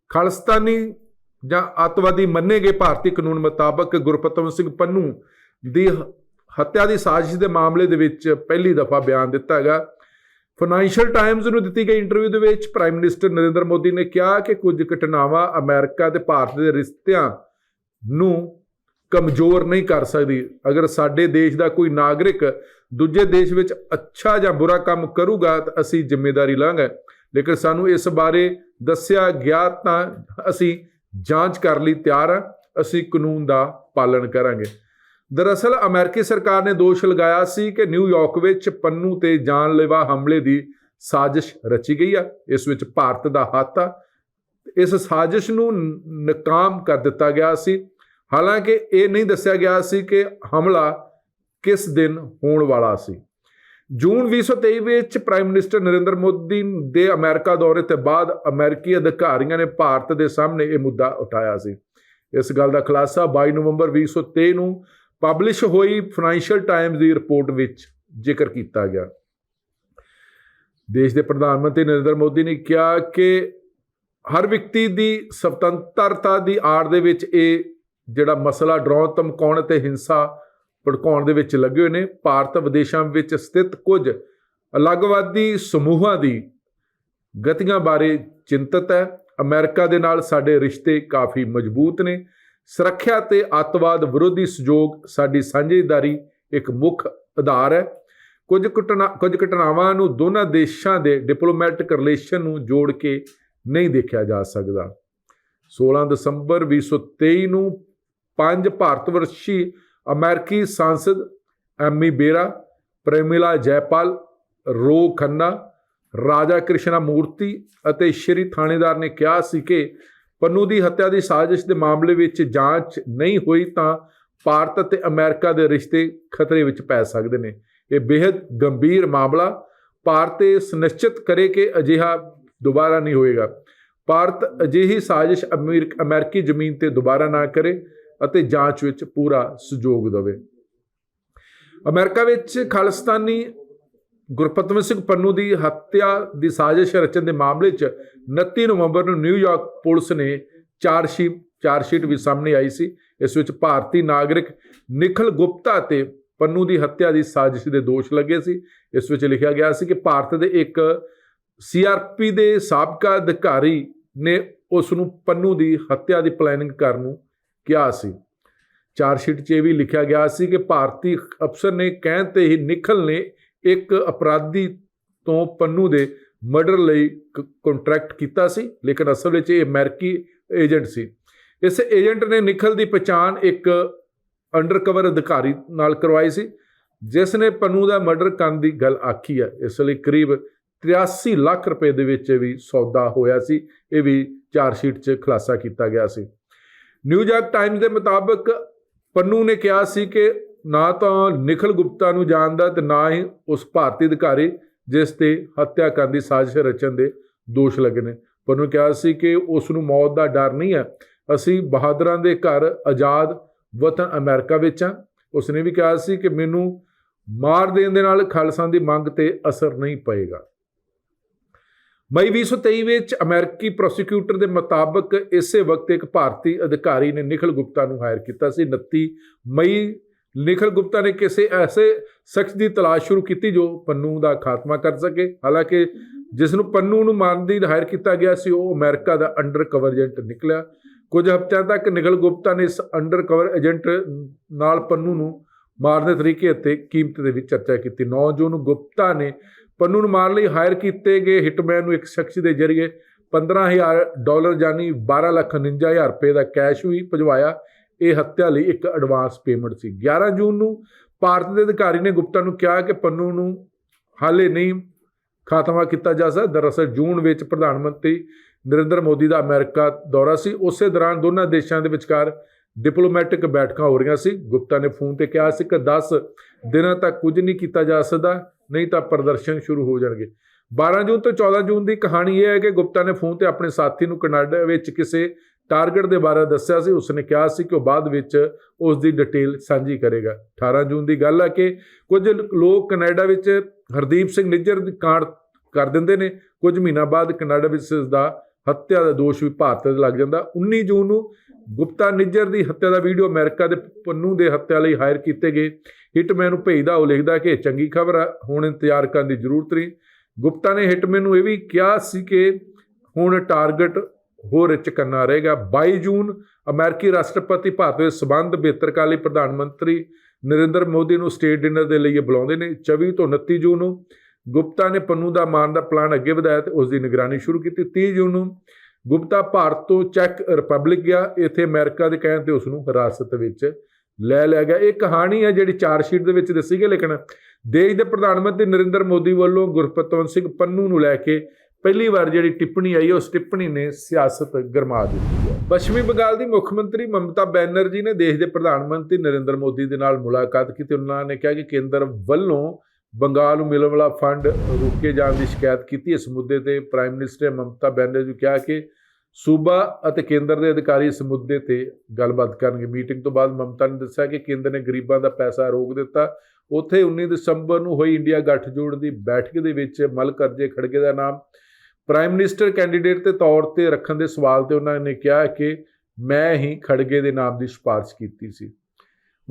ਖਾਲਿਸਤਾਨੀ ਜਾਂ ਅੱਤਵਾਦੀ ਮੰਨੇ ਗਏ ਭਾਰਤੀ ਕਾਨੂੰਨ ਮੁਤਾਬਕ ਗੁਰਪਤਵੰਤ ਸਿੰਘ ਪੰਨੂ ਦੀ ਹੱਤਿਆ ਦੀ ਸਾਜ਼ਿਸ਼ ਦੇ ਮਾਮਲੇ ਦੇ ਵਿੱਚ ਪਹਿਲੀ ਦਫਾ ਬਿਆਨ ਦਿੱਤਾ ਹੈਗਾ। ਫਾਈਨੈਂਸ਼ੀਅਲ ਟਾਈਮਜ਼ ਨੂੰ ਦਿੱਤੀ ਗਈ ਇੰਟਰਵਿਊ ਦੇ ਵਿੱਚ ਪ੍ਰਾਈਮ ਮਿਨਿਸਟਰ ਨਰਿੰਦਰ ਮੋਦੀ ਨੇ ਕਿਹਾ ਕਿ ਕੁਝ ਘਟਨਾਵਾਂ ਅਮਰੀਕਾ ਤੇ ਭਾਰਤ ਦੇ ਰਿਸ਼ਤਿਆਂ ਨੂੰ ਕਮਜ਼ੋਰ ਨਹੀਂ ਕਰ ਸਕਦੀ। ਅਗਰ ਸਾਡੇ ਦੇਸ਼ ਦਾ ਕੋਈ ਨਾਗਰਿਕ ਦੂਜੇ ਦੇਸ਼ ਵਿੱਚ ਅੱਛਾ ਜਾਂ ਬੁਰਾ ਕੰਮ ਕਰੂਗਾ ਤਾਂ ਅਸੀਂ ਜ਼ਿੰਮੇਵਾਰੀ ਲਾਂਗੇ। ਲੇਕਿਨ ਸਾਨੂੰ ਇਸ ਬਾਰੇ ਦੱਸਿਆ ਗਿਆ ਤਾਂ ਅਸੀਂ ਜਾਂਚ ਕਰਨ ਲਈ ਤਿਆਰ ਹਾਂ ਅਸੀਂ ਕਾਨੂੰਨ ਦਾ ਪਾਲਣ ਕਰਾਂਗੇ। ਦਰਅਸਲ ਅਮਰੀਕੀ ਸਰਕਾਰ ਨੇ ਦੋਸ਼ ਲਗਾਇਆ ਸੀ ਕਿ ਨਿਊਯਾਰਕ ਵਿੱਚ ਪੰਨੂ ਤੇ ਜਾਨਲੇਵਾ ਹਮਲੇ ਦੀ ਸਾਜ਼ਿਸ਼ ਰਚੀ ਗਈ ਆ। ਇਸ ਵਿੱਚ ਭਾਰਤ ਦਾ ਹੱਥ ਆ। ਇਸ ਸਾਜ਼ਿਸ਼ ਨੂੰ, ਨਾਕਾਮ ਕਰ ਦਿੱਤਾ ਗਿਆ ਸੀ। ਹਾਲਾਂਕਿ ਇਹ ਨਹੀਂ ਦੱਸਿਆ ਗਿਆ ਸੀ ਕਿ ਹਮਲਾ ਕਿਸ ਦਿਨ ਹੋਣ ਵਾਲਾ ਸੀ। ਜੂਨ 2023 ਵਿੱਚ ਪ੍ਰਾਈਮ ਮਿਨਿਸਟਰ ਨਰਿੰਦਰ ਮੋਦੀ ਦੇ ਅਮਰੀਕਾ ਦੌਰੇ ਤੋਂ ਬਾਅਦ ਅਮਰੀਕੀ ਅਧਿਕਾਰੀਆਂ ਨੇ ਭਾਰਤ ਦੇ ਸਾਹਮਣੇ ਇਹ ਮੁੱਦਾ ਉਠਾਇਆ ਸੀ। ਇਸ ਗੱਲ ਦਾ ਖੁਲਾਸਾ 22 ਨਵੰਬਰ 2023 ਨੂੰ ਪਬਲਿਸ਼ ਹੋਈ ਫਾਈਨੈਂਸ਼ੀਅਲ ਟਾਈਮਜ਼ ਦੀ ਰਿਪੋਰਟ ਵਿੱਚ ਜ਼ਿਕਰ ਕੀਤਾ ਗਿਆ। ਦੇਸ਼ ਦੇ ਪ੍ਰਧਾਨ ਮੰਤਰੀ ਨਰਿੰਦਰ ਮੋਦੀ ਨੇ ਕਿਹਾ ਕਿ ਹਰ ਵਿਅਕਤੀ ਦੀ ਸੁਤੰਤਰਤਾ ਦੀ ਆੜ ਦੇ ਵਿੱਚ ਇਹ ਜਿਹੜਾ ਮਸਲਾ ਡਰਾਉਣ, ਧਮਕਾਉਣ ਤੇ ਹਿੰਸਾ ਭੜਕਾਉਣ ਦੇ ਵਿੱਚ ਲੱਗੇ ਹੋਏ ਨੇ, ਭਾਰਤ ਵਿਦੇਸ਼ਾਂ ਵਿੱਚ ਸਥਿਤ ਕੁਝ ਅਲੱਗਵਾਦੀ ਸਮੂਹਾਂ ਦੀ ਗਤੀਆਂ ਬਾਰੇ ਚਿੰਤਤ ਹੈ। ਅਮਰੀਕਾ ਦੇ ਨਾਲ ਸਾਡੇ ਰਿਸ਼ਤੇ ਕਾਫੀ ਮਜ਼ਬੂਤ ਨੇ। ਸੁਰੱਖਿਆ ਤੇ ਅੱਤਵਾਦ ਵਿਰੋਧੀ ਸਹਿਯੋਗ ਸਾਡੀ ਸਾਂਝੇਦਾਰੀ ਇੱਕ ਮੁੱਖ ਆਧਾਰ ਹੈ। ਕੁਝ ਘਟਨਾ, ਕੁਝ ਘਟਨਾਵਾਂ ਨੂੰ ਦੋਨਾਂ ਦੇਸ਼ਾਂ ਦੇ ਡਿਪਲੋਮੈਟਿਕ ਰਿਲੇਸ਼ਨ ਨੂੰ ਜੋੜ ਕੇ ਨਹੀਂ ਦੇਖਿਆ ਜਾ ਸਕਦਾ। 16 ਦਸੰਬਰ 2023 ਨੂੰ ਪੰਜ ਭਾਰਤ ਵਰਸ਼ੀ ਅਮਰੀਕੀ ਸੰਸਦ, ਐਮੀ ਬੇਰਾ, ਪ੍ਰੇਮਿਲਾ ਜੈਪਾਲ, ਰੋ ਖੰਨਾ, ਰਾਜਾ ਕ੍ਰਿਸ਼ਨਾ ਮੂਰਤੀ ਅਤੇ ਸ਼੍ਰੀ ਥਾਣੇਦਾਰ ਨੇ ਕਿਹਾ ਸੀ ਕਿ ਪੰਨੂ ਦੀ ਹੱਤਿਆ ਦੀ ਸਾਜ਼ਿਸ਼ ਦੇ ਮਾਮਲੇ ਵਿੱਚ ਜਾਂਚ ਨਹੀਂ ਹੋਈ ਤਾਂ ਭਾਰਤ ਅਤੇ ਅਮਰੀਕਾ ਦੇ ਰਿਸ਼ਤੇ ਖਤਰੇ ਵਿੱਚ ਪੈ ਸਕਦੇ ਨੇ। ਇਹ ਬੇहद ਗੰਭੀਰ ਮਾਮਲਾ, ਭਾਰਤ ਇਹ ਸੁਨਿਸ਼ਚਿਤ ਕਰੇ ਕਿ ਅਜਿਹਾ ਦੁਬਾਰਾ ਨਹੀਂ ਹੋਏਗਾ। ਭਾਰਤ ਅਜਿਹੀ ਸਾਜ਼ਿਸ਼ ਅਮਰੀਕ, ਅਮਰੀਕੀ ਜ਼ਮੀਨ ਤੇ ਦੁਬਾਰਾ ਨਾ ਕਰੇ ਅਤੇ ਜਾਂਚ ਵਿੱਚ ਪੂਰਾ ਸਹਿਯੋਗ ਦੇਵੇ। ਅਮਰੀਕਾ ਵਿੱਚ ਖਾਲਿਸਤਾਨੀ ਗੁਰਪਤਵੰਤ ਸਿੰਘ ਪੰਨੂ ਦੀ ਹੱਤਿਆ ਦੀ ਸਾਜ਼ਿਸ਼ ਰਚਨ ਦੇ ਮਾਮਲੇ 'ਚ 29 ਨਵੰਬਰ ਨੂੰ ਨਿਊਯਾਰਕ ਪੁਲਿਸ ਨੇ ਚਾਰ ਚਾਰਜਸ਼ੀਟ ਵੀ ਸਾਹਮਣੇ ਆਈ ਸੀ। ਇਸ ਵਿੱਚ ਭਾਰਤੀ ਨਾਗਰਿਕ ਨਿਖਲ ਗੁਪਤਾ ਤੇ ਪੰਨੂ ਦੀ ਹੱਤਿਆ ਦੀ ਸਾਜ਼ਿਸ਼ ਦੇ ਦੋਸ਼ ਲੱਗੇ ਸੀ। ਇਸ ਵਿੱਚ ਲਿਖਿਆ ਗਿਆ ਸੀ ਕਿ ਭਾਰਤ ਦੇ ਇੱਕ ਸੀਆਰਪੀ ਦੇ ਸਾਬਕਾ ਅਧਿਕਾਰੀ ਨੇ ਉਸ ਨੂੰ ਪੰਨੂ ਦੀ ਹੱਤਿਆ ਦੀ ਪਲੈਨਿੰਗ ਕਰਨ ਨੂੰ ਕਿਹਾ ਸੀ। ਚਾਰ ਸ਼ੀਟ 'ਚ ਇਹ ਵੀ ਲਿਖਿਆ ਗਿਆ ਸੀ ਕਿ ਭਾਰਤੀ ਅਫਸਰ ਨੇ ਕਹਿਣ ਤੇ ਹੀ ਨਿਖਲ ਨੇ ਇੱਕ ਅਪਰਾਧੀ ਤੋਂ ਪੰਨੂ ਦੇ ਮਰਡਰ ਲਈ ਕੰਟਰੈਕਟ ਕੀਤਾ ਸੀ, ਲੇਕਿਨ ਅਸਲ ਵਿੱਚ ਇਹ ਅਮਰੀਕੀ ਏਜੰਟ ਸੀ। ਇਸ ਏਜੰਟ ਨੇ ਨਿਖਲ ਦੀ ਪਛਾਣ ਇੱਕ ਅੰਡਰਕਵਰ ਅਧਿਕਾਰੀ ਨਾਲ ਕਰਵਾਈ ਸੀ, ਜਿਸ ਨੇ ਪੰਨੂ ਦਾ ਮਰਡਰ ਕਰਨ ਦੀ ਗੱਲ ਆਖੀ ਹੈ। ਇਸ ਲਈ ਕਰੀਬ 83 ਲੱਖ ਰੁਪਏ ਦੇ ਵਿੱਚ ਵੀ ਸੌਦਾ ਹੋਇਆ ਸੀ। ਇਹ ਵੀ ਚਾਰ ਸ਼ੀਟ 'ਚ ਖੁਲਾਸਾ ਕੀਤਾ ਗਿਆ ਸੀ। ਨਿਊਯਾਰਕ ਟਾਈਮਜ਼ ਦੇ ਮੁਤਾਬਕ ਪੰਨੂ ਨੇ ਕਿਹਾ ਸੀ ਕਿ ਨਾ ਤਾਂ ਨਿਖਲ ਗੁਪਤਾ ਨੂੰ ਜਾਣਦਾ ਤੇ ਨਾ ਹੀ ਉਸ ਭਾਰਤੀ ਅਧਿਕਾਰੀ ਜਿਸ ਤੇ ਹੱਤਿਆ ਕਰਨ ਦੀ ਸਾਜ਼ਿਸ਼ ਰਚਣ ਦੇ ਦੋਸ਼ ਲੱਗੇ ਨੇ। ਪੰਨੂ ਕਿਹਾ ਸੀ ਕਿ ਉਸ ਨੂੰ ਮੌਤ ਦਾ ਡਰ ਨਹੀਂ ਹੈ। ਅਸੀਂ ਬਹਾਦਰਾਂ ਦੇ ਘਰ ਆਜ਼ਾਦ ਵਤਨ ਅਮਰੀਕਾ ਵਿੱਚ ਹਾਂ। ਉਸ ਨੇ ਵੀ ਕਿਹਾ ਸੀ ਕਿ ਮੈਨੂੰ ਮਾਰ ਦੇਣ ਦੇ ਨਾਲ ਖਾਲਸਾ ਦੀ ਮੰਗ ਤੇ ਅਸਰ ਨਹੀਂ ਪਏਗਾ। ਮਈ 2023 ਵਿੱਚ ਅਮਰੀਕੀ ਪ੍ਰੋਸੀਕਿਊਟਰ ਦੇ ਮੁਤਾਬਕ ਇਸੇ ਵਕਤ ਇੱਕ ਭਾਰਤੀ ਅਧਿਕਾਰੀ ਨੇ ਨਿਖਲ ਗੁਪਤਾ ਨੂੰ ਹਾਇਰ ਕੀਤਾ ਸੀ। 29 ਮਈ, ਨਿਖਲ ਗੁਪਤਾ ਨੇ ਕਿਸੇ ਐਸੇ ਸ਼ਖਸ ਦੀ ਤਲਾਸ਼ ਸ਼ੁਰੂ ਕੀਤੀ ਜੋ ਪੰਨੂ ਦਾ ਖਾਤਮਾ ਕਰ ਸਕੇ। ਹਾਲਾਂਕਿ ਜਿਸ ਨੂੰ ਪੰਨੂ ਨੂੰ ਮਾਰਨ ਦੀ ਹਾਇਰ ਕੀਤਾ ਗਿਆ ਸੀ, ਉਹ ਅਮਰੀਕਾ ਦਾ ਅੰਡਰ ਕਵਰ ਏਜੰਟ ਨਿਕਲਿਆ। ਕੁਝ ਹਫ਼ਤਿਆਂ ਤੱਕ ਨਿਖਲ ਗੁਪਤਾ ਨੇ ਇਸ ਅੰਡਰ ਕਵਰ ਏਜੰਟ ਨਾਲ ਪੰਨੂ ਨੂੰ ਮਾਰਨ ਦੇ ਤਰੀਕੇ ਅਤੇ ਕੀਮਤ ਦੇ ਵਿੱਚ ਚਰਚਾ ਕੀਤੀ। 9 ਜੂਨ ਨੂੰ ਗੁਪਤਾ ਨੇ ਪੰਨੂ ਨੂੰ ਮਾਰਨ ਲਈ ਹਾਇਰ ਕੀਤੇ ਗਏ ਹਿਟਮੈਨ ਨੂੰ ਇੱਕ ਸ਼ਖਸ ਦੇ ਜ਼ਰੀਏ 15000 ਡਾਲਰ ਜਾਨੀ 12 ਲੱਖ 49000 ਰੁਪਏ ਦਾ ਕੈਸ਼ ਵੀ ਭਜਵਾਇਆ। ਇਹ ਹੱਤਿਆ ਲਈ ਇੱਕ ਐਡਵਾਂਸ ਪੇਮੈਂਟ ਸੀ। 11 ਜੂਨ ਨੂੰ ਭਾਰਤ ਦੇ ਅਧਿਕਾਰੀ ਨੇ ਗੁਪਤਾ ਨੂੰ ਕਿਹਾ ਕਿ ਪੰਨੂ ਨੂੰ ਹਾਲੇ ਨਹੀਂ ਖਾਤਮਾ ਕੀਤਾ ਜਾ ਸਕਦਾ। ਦਰਅਸਲ ਜੂਨ ਵਿੱਚ ਪ੍ਰਧਾਨ ਮੰਤਰੀ ਨਰਿੰਦਰ ਮੋਦੀ ਦਾ ਅਮਰੀਕਾ ਦੌਰਾ ਸੀ। ਉਸੇ ਦੌਰਾਨ ਦੋਨਾਂ ਦੇਸ਼ਾਂ ਦੇ ਵਿਚਕਾਰ ਡਿਪਲੋਮੈਟਿਕ ਬੈਠਕਾਂ ਹੋ ਰਹੀਆਂ ਸੀ। ਗੁਪਤਾ ਨੇ ਫੋਨ ਤੇ ਕਿਹਾ ਸੀ ਕਿ 10 ਦਿਨਾਂ ਤੱਕ ਕੁਝ ਨਹੀਂ ਕੀਤਾ ਜਾ ਸਕਦਾ, ਨਹੀਂ ਤਾਂ ਪ੍ਰਦਰਸ਼ਨ ਸ਼ੁਰੂ ਹੋ ਜਾਣਗੇ। 12 ਜੂਨ ਤੋਂ 14 ਜੂਨ ਦੀ ਕਹਾਣੀ ਇਹ ਹੈ ਕਿ ਗੁਪਤਾ ਨੇ ਫੋਨ ਤੇ ਆਪਣੇ ਸਾਥੀ ਨੂੰ ਕੈਨੇਡਾ ਵਿੱਚ ਕਿਸੇ ਟਾਰਗੇਟ ਦੇ ਬਾਰੇ ਦੱਸਿਆ ਸੀ। ਉਸਨੇ ਕਿਹਾ ਸੀ ਕਿ ਉਹ ਬਾਅਦ ਵਿੱਚ ਉਸ ਦੀ ਡਿਟੇਲ ਸਾਂਝੀ ਕਰੇਗਾ। 18 ਜੂਨ ਦੀ ਗੱਲ ਹੈ ਕਿ ਕੁਝ ਲੋਕ ਕੈਨੇਡਾ ਵਿੱਚ ਹਰਦੀਪ ਸਿੰਘ ਨਿੱਜਰ ਦੀ ਕਾਂਡ ਕਰ ਦਿੰਦੇ ਨੇ। ਕੁਝ ਮਹੀਨਾ ਬਾਅਦ ਕੈਨੇਡਾ ਵਿੱਚ ਇਸ ਦਾ ਹੱਤਿਆ ਦਾ ਦੋਸ਼ ਵੀ ਭਾਰਤ ਤੇ ਲੱਗ ਜਾਂਦਾ। 19 ਜੂਨ ਨੂੰ ਗੁਪਤਾ ਨਿੱਜਰ ਦੀ ਹੱਤਿਆ ਦਾ ਵੀਡੀਓ ਅਮਰੀਕਾ ਦੇ ਪੰਨੂ ਦੇ ਹੱਤਿਆ ਲਈ ਹਾਇਰ ਕੀਤੇ ਗਏ। ਹਿਟਮੈਨ ਨੂੰ ਭੇਜਦਾ ਉਹ ਲਿਖਦਾ ਕਿ ਇਹ ਚੰਗੀ ਖਬਰ ਹੈ ਹੁਣ ਇੰਤਜ਼ਾਰ ਕਰਨ ਦੀ ਜ਼ਰੂਰਤ ਨਹੀਂ। ਗੁਪਤਾ ਨੇ ਹਿਟਮੈਨ ਨੂੰ ਇਹ ਵੀ ਕਿਹਾ ਸੀ ਕਿ ਹੁਣ ਟਾਰਗੇਟ ਹੋਰ ਰਿਚ ਕਰਨਾ ਰਹੇਗਾ। 22 ਜੂਨ ਅਮਰੀਕੀ ਰਾਸ਼ਟਰਪਤੀ ਭਾਰਤ ਦੇ ਸਬੰਧ ਬਿਹਤਰ ਕਰਨ ਲਈ ਪ੍ਰਧਾਨ ਮੰਤਰੀ ਨਰਿੰਦਰ ਮੋਦੀ ਨੂੰ ਸਟੇਟ ਡਿਨਰ ਦੇ ਲਈ ਬੁਲਾਉਂਦੇ ਨੇ। 24 ਤੋਂ 29 ਜੂਨ ਨੂੰ ਗੁਪਤਾ ਨੇ ਪੰਨੂ ਦਾ ਮਾਰਨ ਦਾ ਪਲਾਨ ਅੱਗੇ ਵਧਾਇਆ ਤੇ ਉਸ ਦੀ ਨਿਗਰਾਨੀ ਸ਼ੁਰੂ ਕੀਤੀ 30 ਜੂਨ ਨੂੰ। ਗੁਪਤਾ ਭਾਰਤ ਤੋਂ ਚੈੱਕ ਰਿਪਬਲਿਕ ਗਿਆ, ਇੱਥੇ ਅਮਰੀਕਾ ਦੇ ਕਹਿਣ ਤੇ ਉਸ ਨੂੰ ਹਿਰਾਸਤ ਵਿੱਚ ਲੈ ਲਿਆ ਗਿਆ। ਇਹ ਕਹਾਣੀ ਹੈ ਜਿਹੜੀ ਚਾਰ ਸ਼ੀਟ ਦੇ ਵਿੱਚ ਦੱਸੀ ਗਈ, ਲੇਕਿਨ ਦੇਸ਼ ਦੇ ਪ੍ਰਧਾਨ ਮੰਤਰੀ ਨਰਿੰਦਰ ਮੋਦੀ ਵੱਲੋਂ ਗੁਰਪਤਵੰਤ ਸਿੰਘ ਪੰਨੂ ਨੂੰ ਲੈ ਕੇ ਪਹਿਲੀ ਵਾਰ ਜਿਹੜੀ ਟਿੱਪਣੀ ਆਈ, ਉਸ ਟਿੱਪਣੀ ਨੇ ਸਿਆਸਤ ਗਰਮਾ ਦਿੱਤੀ ਹੈ। ਪੱਛਮੀ ਬੰਗਾਲ ਦੀ ਮੁੱਖ ਮੰਤਰੀ ਮਮਤਾ ਬੈਨਰਜੀ ਨੇ ਦੇਸ਼ ਦੇ ਪ੍ਰਧਾਨ ਮੰਤਰੀ ਨਰਿੰਦਰ ਮੋਦੀ ਦੇ ਨਾਲ ਮੁਲਾਕਾਤ ਕੀਤੀ। ਉਹਨਾਂ ਨੇ ਕਿਹਾ ਕਿ ਕੇਂਦਰ ਵੱਲੋਂ ਬੰਗਾਲ ਨੂੰ ਮਿਲਣ ਵਾਲਾ ਫੰਡ ਰੁਕੇ ਜਾਣ ਦੀ ਸ਼ਿਕਾਇਤ ਕੀਤੀ। ਇਸ ਮੁੱਦੇ ਤੇ ਪ੍ਰਾਈਮ ਮਿਨਿਸਟਰ ਮਮਤਾ ਬੈਨਰਜੀ ਨੇ ਕਿਹਾ ਕਿ ਸੂਬਾ ਅਤੇ ਕੇਂਦਰ ਦੇ ਅਧਿਕਾਰੀ ਇਸ ਮੁੱਦੇ ਤੇ ਗੱਲਬਾਤ ਕਰਨਗੇ। ਮੀਟਿੰਗ ਤੋਂ ਬਾਅਦ ਮਮਤਾ ਨੇ ਦੱਸਿਆ ਕਿ ਕੇਂਦਰ ਨੇ ਗਰੀਬਾਂ ਦਾ ਪੈਸਾ ਰੋਕ ਦਿੱਤਾ। ਉੱਥੇ 19 ਦਸੰਬਰ ਨੂੰ ਹੋਈ ਇੰਡੀਆ ਗੱਠਜੋੜ ਦੀ ਬੈਠਕ ਦੇ ਵਿੱਚ ਮਲ ਕਰਜੇ ਖੜਗੇ ਦਾ ਨਾਮ। ਪ੍ਰਾਈਮ ਮਿਨਿਸਟਰ ਕੈਂਡੀਡੇਟ ਦੇ ਤੌਰ ਤੇ ਰੱਖਣ ਦੇ ਸਵਾਲ ਤੇ ਉਹਨਾਂ ਨੇ ਕਿਹਾ ਕਿ ਮੈਂ ਹੀ ਖੜਗੇ ਦੇ ਨਾਮ ਦੀ ਸਿਫਾਰਿਸ਼ ਕੀਤੀ ਸੀ।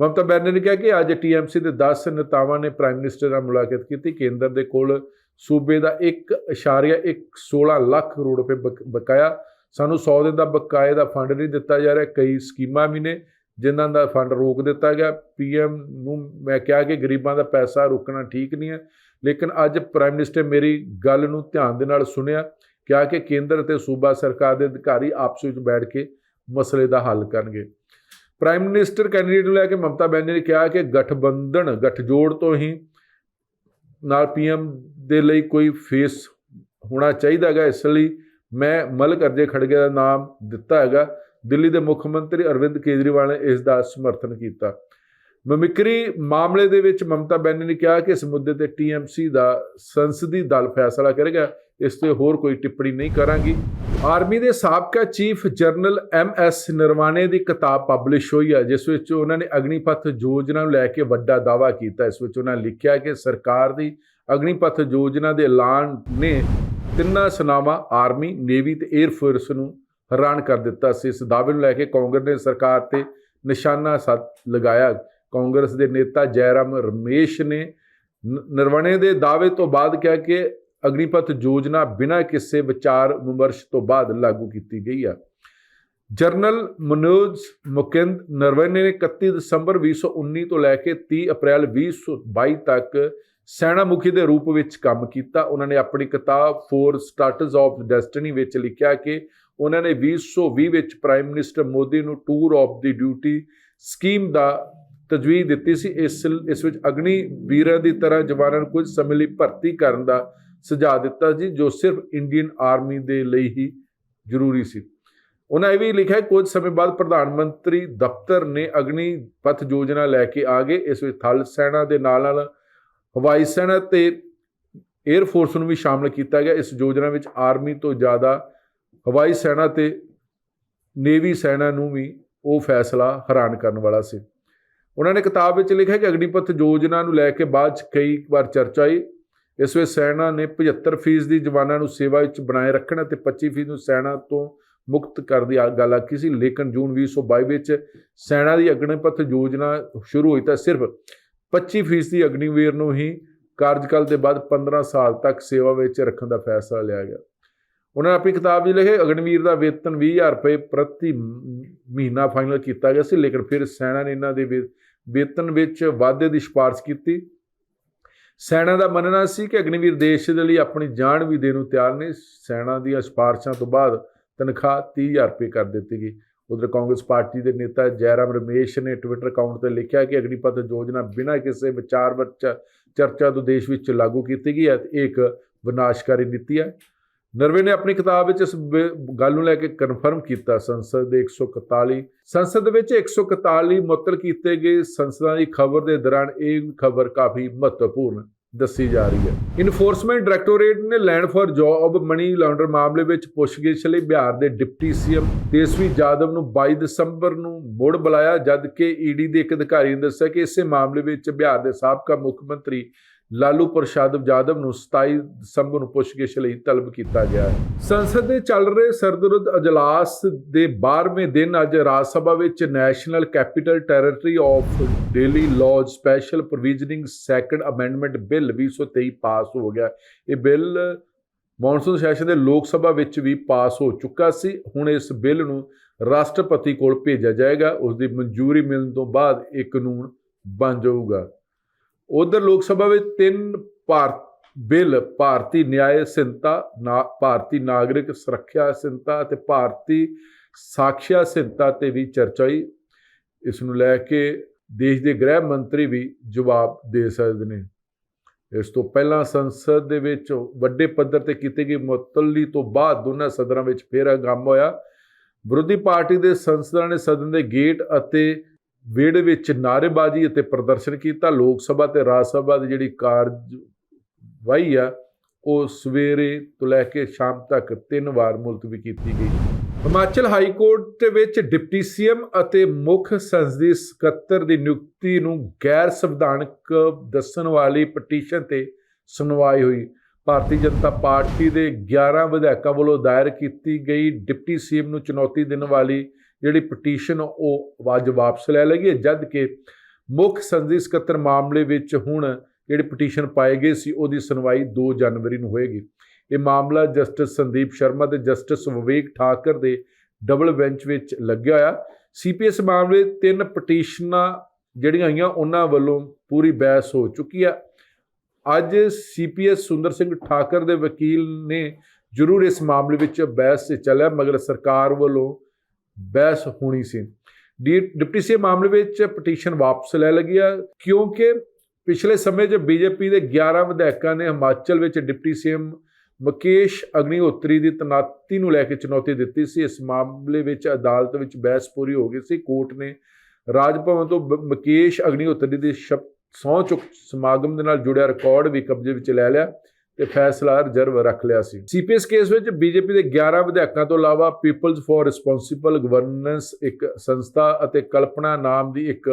ਮਮਤਾ ਬੈਨਰ ਨੇ ਕਿਹਾ ਕਿ ਅੱਜ ਟੀਐਮਸੀ ਦੇ 10 ਨੇਤਾਵਾਂ ਨੇ ਪ੍ਰਾਈਮ ਮਿਨਿਸਟਰ ਨਾਲ ਮੁਲਾਕਾਤ ਕੀਤੀ। ਕੇਂਦਰ ਦੇ ਕੋਲ ਸੂਬੇ ਦਾ 1.116 ਲੱਖ ਕਰੋੜ ਰੁਪਏ ਬਕ- ਬਕਾਇਆ। ਸਾਨੂੰ 100 ਦਿਨ ਦਾ ਬਕਾਏ ਦਾ ਫੰਡ ਨਹੀਂ ਦਿੱਤਾ ਜਾ ਰਿਹਾ। ਕਈ ਸਕੀਮਾਂ ਵੀ ਨੇ ਜਿਨ੍ਹਾਂ ਦਾ ਫੰਡ ਰੋਕ ਦਿੱਤਾ ਗਿਆ। ਪੀਐਮ ਨੂੰ ਮੈਂ ਕਿਹਾ ਕਿ ਗਰੀਬਾਂ ਦਾ ਪੈਸਾ ਰੋਕਣਾ ਠੀਕ ਨਹੀਂ ਹੈ। ਲੇਕਿਨ ਅੱਜ ਪ੍ਰਾਈਮ ਮਿਨਿਸਟਰ ਮੇਰੀ ਗੱਲ ਨੂੰ ਧਿਆਨ ਦੇ ਨਾਲ ਸੁਣਿਆ। ਕਿਹਾ ਕਿ ਕੇਂਦਰ ਅਤੇ ਸੂਬਾ ਸਰਕਾਰ ਦੇ ਅਧਿਕਾਰੀ ਆਪਸ ਵਿੱਚ ਬੈਠ ਕੇ ਮਸਲੇ ਦਾ ਹੱਲ ਕਰਨਗੇ। ਪ੍ਰਾਈਮ ਮਿਨਿਸਟਰ ਕੈਂਡੀਡੇਟ ਨੂੰ ਲੈ ਕੇ ਮਮਤਾ ਬੈਨਰਜੀ ਨੇ ਕਿਹਾ ਕਿ ਗਠਬੰਧਨ, ਗਠਜੋੜ ਤੋਂ ਹੀ ਨਾਲ ਪੀਐਮ ਦੇ ਲਈ ਕੋਈ ਫੇਸ ਹੋਣਾ ਚਾਹੀਦਾ ਹੈਗਾ। ਇਸ ਲਈ ਮੈਂ ਮਲਕ ਅਰਜੇ ਖੜਗੇ ਦਾ ਨਾਮ ਦਿੱਤਾ ਹੈਗਾ। ਦਿੱਲੀ ਦੇ ਮੁੱਖ ਮੰਤਰੀ ਅਰਵਿੰਦ ਕੇਜਰੀਵਾਲ ਨੇ ਇਸ ਦਾ ਸਮਰਥਨ ਕੀਤਾ। ਮਮਿਕਰੀ ਮਾਮਲੇ ਦੇ ਵਿੱਚ ਮਮਤਾ ਬੈਨਰਜੀ ਨੇ ਕਿਹਾ ਕਿ ਇਸ ਮੁੱਦੇ ਤੇ ਟੀਐਮਸੀ ਦਾ ਸੰਸਦੀ ਦਲ ਫੈਸਲਾ ਕਰੇਗਾ। ਇਸ ਤੇ ਹੋਰ ਕੋਈ ਟਿੱਪਣੀ ਨਹੀਂ ਕਰਾਂਗੀ। ਆਰਮੀ ਦੇ ਸਾਬਕਾ chief general M S Naravane ਦੀ ਕਿਤਾਬ ਪਬਲਿਸ਼ ਹੋਈ ਹੈ ਜਿਸ ਵਿੱਚ ਉਹਨਾਂ ਨੇ ਅਗਨੀਪਥ ਯੋਜਨਾ ਨੂੰ ਲੈ ਕੇ ਵੱਡਾ ਦਾਅਵਾ ਕੀਤਾ। ਇਸ ਵਿੱਚ ਉਹਨਾਂ ਲਿਖਿਆ ਕਿ ਸਰਕਾਰ ਦੀ ਅਗਨੀਪਥ ਯੋਜਨਾ ਦੇ ਐਲਾਨ ਨੇ ਤਿੰਨਾਂ ਸੈਨਾਵਾਂ, ਆਰਮੀ, ਨੇਵੀ ਤੇ 에ਅਰ ਫੋਰਸ ਨੂੰ ਹੈਰਾਨ ਕਰ ਦਿੱਤਾ ਸੀ। ਇਸ ਦਾਅਵੇ ਨੂੰ ਲੈ ਕੇ ਕਾਂਗਰਸ ਨੇ ਸਰਕਾਰ ਤੇ ਨਿਸ਼ਾਨਾ ਸਾਧ ਲਗਾਇਆ। ਕਾਂਗਰਸ ਦੇ ਨੇਤਾ ਜੈਰਾਮ ਰਮੇਸ਼ ਨੇ ਨ- ਨਰਵਣੇ ਦੇ ਦਾਅਵੇ ਤੋਂ ਬਾਅਦ ਕਿਹਾ ਕਿ ਅਗਨੀਪਥ ਯੋਜਨਾ ਬਿਨਾਂ ਕਿਸੇ ਵਿਚਾਰ ਵਿਮਰਸ਼ ਤੋਂ ਬਾਅਦ ਲਾਗੂ ਕੀਤੀ ਗਈ ਆ। ਜਰਨਲ ਮਨੋਜ ਮੁਕਿੰਦ ਨਰਵਣੇ ਨੇ 31 ਦਸੰਬਰ 2019 ਤੋਂ ਲੈ ਕੇ 30 ਅਪ੍ਰੈਲ 2022 ਤੱਕ ਸੈਨਾ ਮੁਖੀ ਦੇ ਰੂਪ ਵਿੱਚ ਕੰਮ ਕੀਤਾ। ਉਹਨਾਂ ਨੇ ਆਪਣੀ ਕਿਤਾਬ ਫੋਰ ਸਟਾਰਟਸ ਆਫ ਡੈਸਟੀਨੀ ਵਿੱਚ ਲਿਖਿਆ ਕਿ ਉਹਨਾਂ ਨੇ 2020 ਵਿੱਚ ਪ੍ਰਾਈਮ ਮਿਨਿਸਟਰ ਮੋਦੀ ਨੂੰ tour of the duty scheme ਦਾ ਤਜਵੀਜ਼ ਦਿੱਤੀ ਸੀ। ਇਸ ਇਸ ਵਿੱਚ ਅਗਨੀ ਵੀਰਾਂ ਦੀ ਤਰ੍ਹਾਂ ਜਵਾਨਾਂ ਨੂੰ ਕੁਝ ਸਮੇਂ ਲਈ ਭਰਤੀ ਕਰਨ ਦਾ ਸੁਝਾਅ ਦਿੱਤਾ ਸੀ ਜੋ ਸਿਰਫ ਇੰਡੀਅਨ ਆਰਮੀ ਦੇ ਲਈ ਹੀ ਜ਼ਰੂਰੀ ਸੀ। ਉਹਨਾਂ ਇਹ ਵੀ ਲਿਖਿਆ, ਕੁਝ ਸਮੇਂ ਬਾਅਦ ਪ੍ਰਧਾਨ ਮੰਤਰੀ ਦਫ਼ਤਰ ਨੇ ਅਗਨੀ ਪਥ ਯੋਜਨਾ ਲੈ ਕੇ ਆ ਗਏ। ਇਸ ਵਿੱਚ ਥਲ ਸੈਨਾ ਦੇ ਨਾਲ ਨਾਲ ਹਵਾਈ ਸੈਨਾ ਤੇ 에ਅਰ ਫੋਰਸ ਨੂੰ ਵੀ ਸ਼ਾਮਲ ਕੀਤਾ ਗਿਆ। ਇਸ ਯੋਜਨਾ ਵਿੱਚ ਆਰਮੀ ਤੋਂ ਜ਼ਿਆਦਾ ਹਵਾਈ ਸੈਨਾ ਤੇ ਨੇਵੀ ਸੈਨਾ ਨੂੰ ਵੀ ਉਹ ਫੈਸਲਾ ਹੈਰਾਨ ਕਰਨ ਵਾਲਾ ਸੀ। ਉਹਨਾਂ ਨੇ ਕਿਤਾਬ ਵਿੱਚ ਲਿਖਿਆ ਕਿ ਅਗਨੀਪਥ ਯੋਜਨਾ ਨੂੰ ਲੈ ਕੇ ਬਾਅਦ 'ਚ ਕਈ ਵਾਰ ਚਰਚਾ ਹੋਈ ਇਸ ਵਿੱਚ ਸੈਨਾ ਨੇ 75% ਦੀ ਜਵਾਨਾਂ ਨੂੰ ਸੇਵਾ ਵਿੱਚ ਬਣਾਏ ਰੱਖਣ ਅਤੇ 25% ਨੂੰ ਸੈਨਾ ਤੋਂ ਮੁਕਤ ਕਰ ਦੀ ਆ- ਗੱਲ ਆਖੀ ਸੀ। ਲੇਕਿਨ ਜੂਨ 2022 ਵਿੱਚ ਸੈਨਾ ਦੀ ਅਗਨੀਪਥ ਯੋਜਨਾ ਸ਼ੁਰੂ ਹੋਈ ਤਾਂ ਸਿਰਫ 25% ਦੀ ਅਗਨੀਵੀਰ ਨੂੰ ਹੀ ਕਾਰਜਕਾਲ ਦੇ ਬਾਅਦ 15 ਸਾਲ ਤੱਕ ਸੇਵਾ ਵਿੱਚ ਰੱਖਣ ਦਾ ਫੈਸਲਾ ਲਿਆ ਗਿਆ। ਉਹਨਾਂ ਨੇ ਆਪਣੀ ਕਿਤਾਬ ਵਿੱਚ ਲਿਖੇ। ਅਗਨੀਵੀਰ ਦਾ ਵੇਤਨ 20000 ਰੁਪਏ ਪ੍ਰਤੀ ਮਹੀਨਾ ਫਾਈਨਲ ਕੀਤਾ ਗਿਆ ਸੀ। ਲੇਕਿਨ ਫਿਰ ਸੈਨਾ ਨੇ ਇਹਨਾਂ ਦੇ ਵੇ- ਵੇਤਨ ਵਿੱਚ ਵਾਧੇ ਦੀ ਸਿਫਾਰਿਸ਼ ਕੀਤੀ। ਸੈਨਾ ਦਾ ਮੰਨਣਾ ਸੀ ਕਿ ਅਗਨੀਵੀਰ ਦੇਸ਼ ਦੇ ਲਈ ਆਪਣੀ ਜਾਨ ਵੀ ਦੇਣ ਨੂੰ ਤਿਆਰ ਨੇ। ਸੈਨਾ ਦੀਆਂ ਸਿਫਾਰਸ਼ਾਂ ਤੋਂ ਬਾਅਦ ਤਨਖਾਹ 30000 ਰੁਪਏ ਕਰ ਦਿੱਤੀ ਗਈ। ਉਧਰ ਕਾਂਗਰਸ ਪਾਰਟੀ ਦੇ ਨੇਤਾ ਜੈਰਾਮ ਰਮੇਸ਼ ਨੇ ਟਵਿੱਟਰ ਅਕਾਊਂਟ ਤੇ ਲਿਖਿਆ ਕਿ ਅਗਨੀਪਥ ਯੋਜਨਾ ਬਿਨਾਂ ਕਿਸੇ ਵਿਚਾਰ ਵਰਚ- ਚਰਚਾ ਤੋਂ ਦੇਸ਼ ਵਿੱਚ ਲਾਗੂ ਕੀਤੀ ਗਈ ਹੈ ਤੇ ਇਹ ਇੱਕ ਵਿਨਾਸ਼ਕਾਰੀ ਨੀਤੀ ਹੈ। ਨਰਵੇ ਨੇ ਆਪਣੀ ਕਿਤਾਬ ਵਿੱਚ ਇਸ ਬ- ਗੱਲ ਨੂੰ ਲੈ ਕੇ ਕਨਫਰਮ ਕੀਤਾ। ਸੰਸਦ ਦੇ 141 ਸੰਸਦ ਦੇ ਵਿੱਚ 141 ਮੁਅੱਤਲ ਕੀਤੇ ਗਏ ਸੰਸਦਾਂ ਦੀ ਖਬਰ ਦੇ ਦੌਰਾਨ ਇਹ ਖਬਰ ਕਾਫੀ ਮਹੱਤਵਪੂਰਨ ਦੱਸੀ ਜਾ ਰਹੀ ਹੈ। ਇਨਫੋਰਸਮੈਂਟ ਡਾਇਰੈਕਟੋਰੇਟ ਨੇ land for job money launder ਮਾਮਲੇ ਵਿੱਚ ਪੁੱਛਗਿੱਛ ਲਈ ਬਿਹਾਰ ਦੇ ਡਿਪਟੀ ਸੀਐਮ ਤੇਸਵੀ ਜਾਦਵ ਨੂੰ 22 ਦਸੰਬਰ ਨੂੰ ਮੁੜ ਬੁਲਾਇਆ ਜਦ ਕਿ ਈਡੀ ਦੇ ਇੱਕ ਅਧਿਕਾਰੀ ਨੇ ਦੱਸਿਆ ਕਿ ਇਸੇ ਮਾਮਲੇ ਵਿੱਚ ਬਿਹਾਰ ਦੇ ਸਾਬਕਾ ਮੁੱਖ ਮੰਤਰੀ ਲਾਲੂ ਪ੍ਰਸ਼ਾਦ ਜਾਦਵ ਨੂੰ 27 ਦਸੰਬਰ ਨੂੰ ਪੁੱਛਗਿੱਛ ਲਈ ਤਲਬ ਕੀਤਾ ਗਿਆ ਹੈ। ਸੰਸਦ ਦੇ ਚੱਲ ਰਹੇ ਸਰਦਰਦ ਅਜਲਾਸ ਦੇ 12ਵੇਂ ਦਿਨ ਅੱਜ ਰਾਜ ਸਭਾ ਵਿੱਚ national capital territory of Delhi laws special provisioning second amendment bill 2023 pass ਹੋ ਗਿਆ। ਇਹ ਬਿੱਲ ਮੌਨਸੂਨ ਸੈਸ਼ਨ ਦੇ ਲੋਕ ਸਭਾ ਵਿੱਚ ਵੀ ਪਾਸ ਹੋ ਚੁੱਕਾ ਸੀ। ਹੁਣ ਇਸ ਬਿੱਲ ਨੂੰ ਰਾਸ਼ਟਰਪਤੀ ਕੋਲ ਭੇਜਿਆ ਜਾਏਗਾ। ਉਸ ਦੀ ਮਨਜ਼ੂਰੀ ਮਿਲਣ ਤੋਂ ਬਾਅਦ ਇਹ ਕਾਨੂੰਨ ਬਣ ਜਾਊਗਾ। ਉਧਰ ਲੋਕ ਸਭਾ ਵਿੱਚ ਤਿੰਨ ਭਾਰਤ ਬਿੱਲ, ਭਾਰਤੀ ਨਿਆਂ ਸੰਹਿਤਾ, ਨਾ, ਭਾਰਤੀ ਨਾਗਰਿਕ ਸੁਰੱਖਿਆ ਸੰਹਿਤਾ ਅਤੇ ਭਾਰਤੀ ਸਾਖਿਆ ਸੰਹਿਤਾ ਤੇ ਵੀ ਚਰਚਾ ਹੋਈ। ਇਸ ਨੂੰ ਲੈ ਕੇ ਦੇਸ਼ ਦੇ ਗ੍ਰਹਿ ਮੰਤਰੀ ਵੀ ਜਵਾਬ ਦੇ ਸਕਦੇ ਨੇ। ਇਸ ਤੋਂ ਪਹਿਲਾਂ ਸੰਸਦ ਦੇ ਵਿੱਚ ਵੱਡੇ ਪੱਧਰ ਤੇ ਕੀਤੀ ਗਈ ਮੁਅੱਤਲੀ ਤੋਂ ਬਾਅਦ ਦੋਨਾਂ ਸਦਨਾਂ ਵਿੱਚ ਫੇਰ ਹੰਗਾਮਾ ਹੋਇਆ। ਵਿਰੋਧੀ ਪਾਰਟੀ ਦੇ ਸੰਸਦਾਂ ਨੇ ਸਦਨ ਦੇ ਗੇਟ ਅਤੇ ਵਿਹੜੇ ਵਿੱਚ ਨਾਅਰੇਬਾਜ਼ੀ ਅਤੇ ਪ੍ਰਦਰਸ਼ਨ ਕੀਤਾ। ਲੋਕ ਸਭਾ ਤੇ ਰਾਜ ਸਭਾ ਦੀ ਜਿਹੜੀ ਕਾਰਜਵਾਈ ਆ, ਉਹ ਸਵੇਰੇ ਤੋਂ ਲੈ ਕੇ ਸ਼ਾਮ ਤੱਕ ਤਿੰਨ ਵਾਰ ਮੁਲਤਵੀ ਕੀਤੀ ਗਈ। ਹਿਮਾਚਲ ਹਾਈ ਕੋਰਟ ਦੇ ਵਿੱਚ ਡਿਪਟੀ ਸੀਐਮ ਅਤੇ ਮੁੱਖ ਸੰਸਦੀ ਸਕੱਤਰ ਦੀ ਨਿਯੁਕਤੀ ਨੂੰ ਗੈਰ ਸੰਵਿਧਾਨਕ ਦੱਸਣ ਵਾਲੀ ਪਟੀਸ਼ਨ ਤੇ ਸੁਣਵਾਈ ਹੋਈ। ਭਾਰਤੀ ਜਨਤਾ ਪਾਰਟੀ ਦੇ 11 ਵਿਧਾਇਕਾਂ ਵੱਲੋਂ ਦਾਇਰ ਕੀਤੀ ਗਈ। ਡਿਪਟੀ ਸੀਐਮ ਨੂੰ ਚੁਣੌਤੀ ਦੇਣ ਵਾਲੀ ਜਿਹੜੀ ਪਟੀਸ਼ਨ ਉਹ ਅੱਜ ਵਾਪਸ ਲੈ ਲਈ ਹੈ, ਜਦ ਕਿ ਮੁੱਖ ਸੰਸਦੀ ਸਕੱਤਰ ਮਾਮਲੇ ਵਿੱਚ ਹੁਣ ਜਿਹੜੀ ਪਟੀਸ਼ਨ ਪਾਏ ਗਏ ਸੀ ਉਹਦੀ ਸੁਣਵਾਈ 2 ਜਨਵਰੀ ਨੂੰ ਹੋਏਗੀ। ਇਹ ਮਾਮਲਾ ਜਸਟਿਸ ਸੰਦੀਪ ਸ਼ਰਮਾ ਤੇ ਜਸਟਿਸ ਵਿਵੇਕ ਠਾਕਰ ਦੇ ਡਬਲ ਬੈਂਚ ਵਿੱਚ ਲੱਗਿਆ ਹੋਇਆ। ਸੀਪੀਐਸ ਮਾਮਲੇ ਤਿੰਨ ਪਟੀਸ਼ਨਾਂ ਜਿਹੜੀਆਂ ਆਈਆਂ ਉਹਨਾਂ ਵੱਲੋਂ ਪੂਰੀ ਬਹਿਸ ਹੋ ਚੁੱਕੀ ਆ। ਅੱਜ ਸੀਪੀਐਸ ਸੁੰਦਰ ਸਿੰਘ ਠਾਕਰ ਦੇ ਵਕੀਲ ਨੇ ਜ਼ਰੂਰ ਇਸ ਮਾਮਲੇ ਵਿੱਚ ਬਹਿਸ ਤੇ ਚੱਲਿਆ ਮਗਰ ਸਰਕਾਰ ਵੱਲੋਂ ਬਹਿਸ ਹੋਣੀ ਸੀ। ਡਿਪਟੀ ਸੀ ਮਾਮਲੇ ਵਿੱਚ ਪਟੀਸ਼ਨ ਵਾਪਸ ਲੈ ਲਈ ਆ, ਕਿਉਂਕਿ ਪਿਛਲੇ ਸਮੇਂ 'ਚ ਬੀਜੇਪੀ ਦੇ 11 ਵਿਧਾਇਕਾਂ ਨੇ ਹਿਮਾਚਲ ਵਿੱਚ ਡਿਪਟੀ ਸੀਐਮ ਮੁਕੇਸ਼ ਅਗਨੀਹੋਤਰੀ ਦੀ ਤਨਾਤੀ ਨੂੰ ਲੈ ਕੇ ਚੁਣੌਤੀ ਦਿੱਤੀ ਸੀ। ਇਸ ਮਾਮਲੇ ਵਿੱਚ ਅਦਾਲਤ ਵਿੱਚ ਬਹਿਸ ਪੂਰੀ ਹੋ ਗਈ ਸੀ। ਕੋਰਟ ਨੇ ਰਾਜ ਭਵਨ ਤੋਂ ਬ- ਮੁਕੇਸ਼ ਅਗਨੀਹੋਤਰੀ ਦੇ ਸ਼ਬ, ਸਹੁੰ ਚੁੱਕ ਸਮਾਗਮ ਦੇ ਨਾਲ ਜੁੜਿਆ ਰਿਕਾਰਡ ਵੀ ਕਬਜ਼ੇ ਵਿੱਚ ਲੈ ਲਿਆ। ਤੇ ਫੈਸਲਾ ਰਿਜ਼ਰਵ ਰੱਖ ਲਿਆ ਸੀ। ਸੀਪੀਐਸ ਕੇਸ ਵਿੱਚ ਬੀਜੇਪੀ ਦੇ 11 ਵਿਧਾਇਕਾਂ ਤੋਂ ਇਲਾਵਾ ਪੀਪਲਜ਼ ਫਾਰ ਰਿਸਪੌਂਸਿਬਲ ਗਵਰਨੈਂਸ ਇੱਕ ਸੰਸਥਾ ਅਤੇ ਕਲਪਨਾ ਨਾਮ ਦੀ ਇੱਕ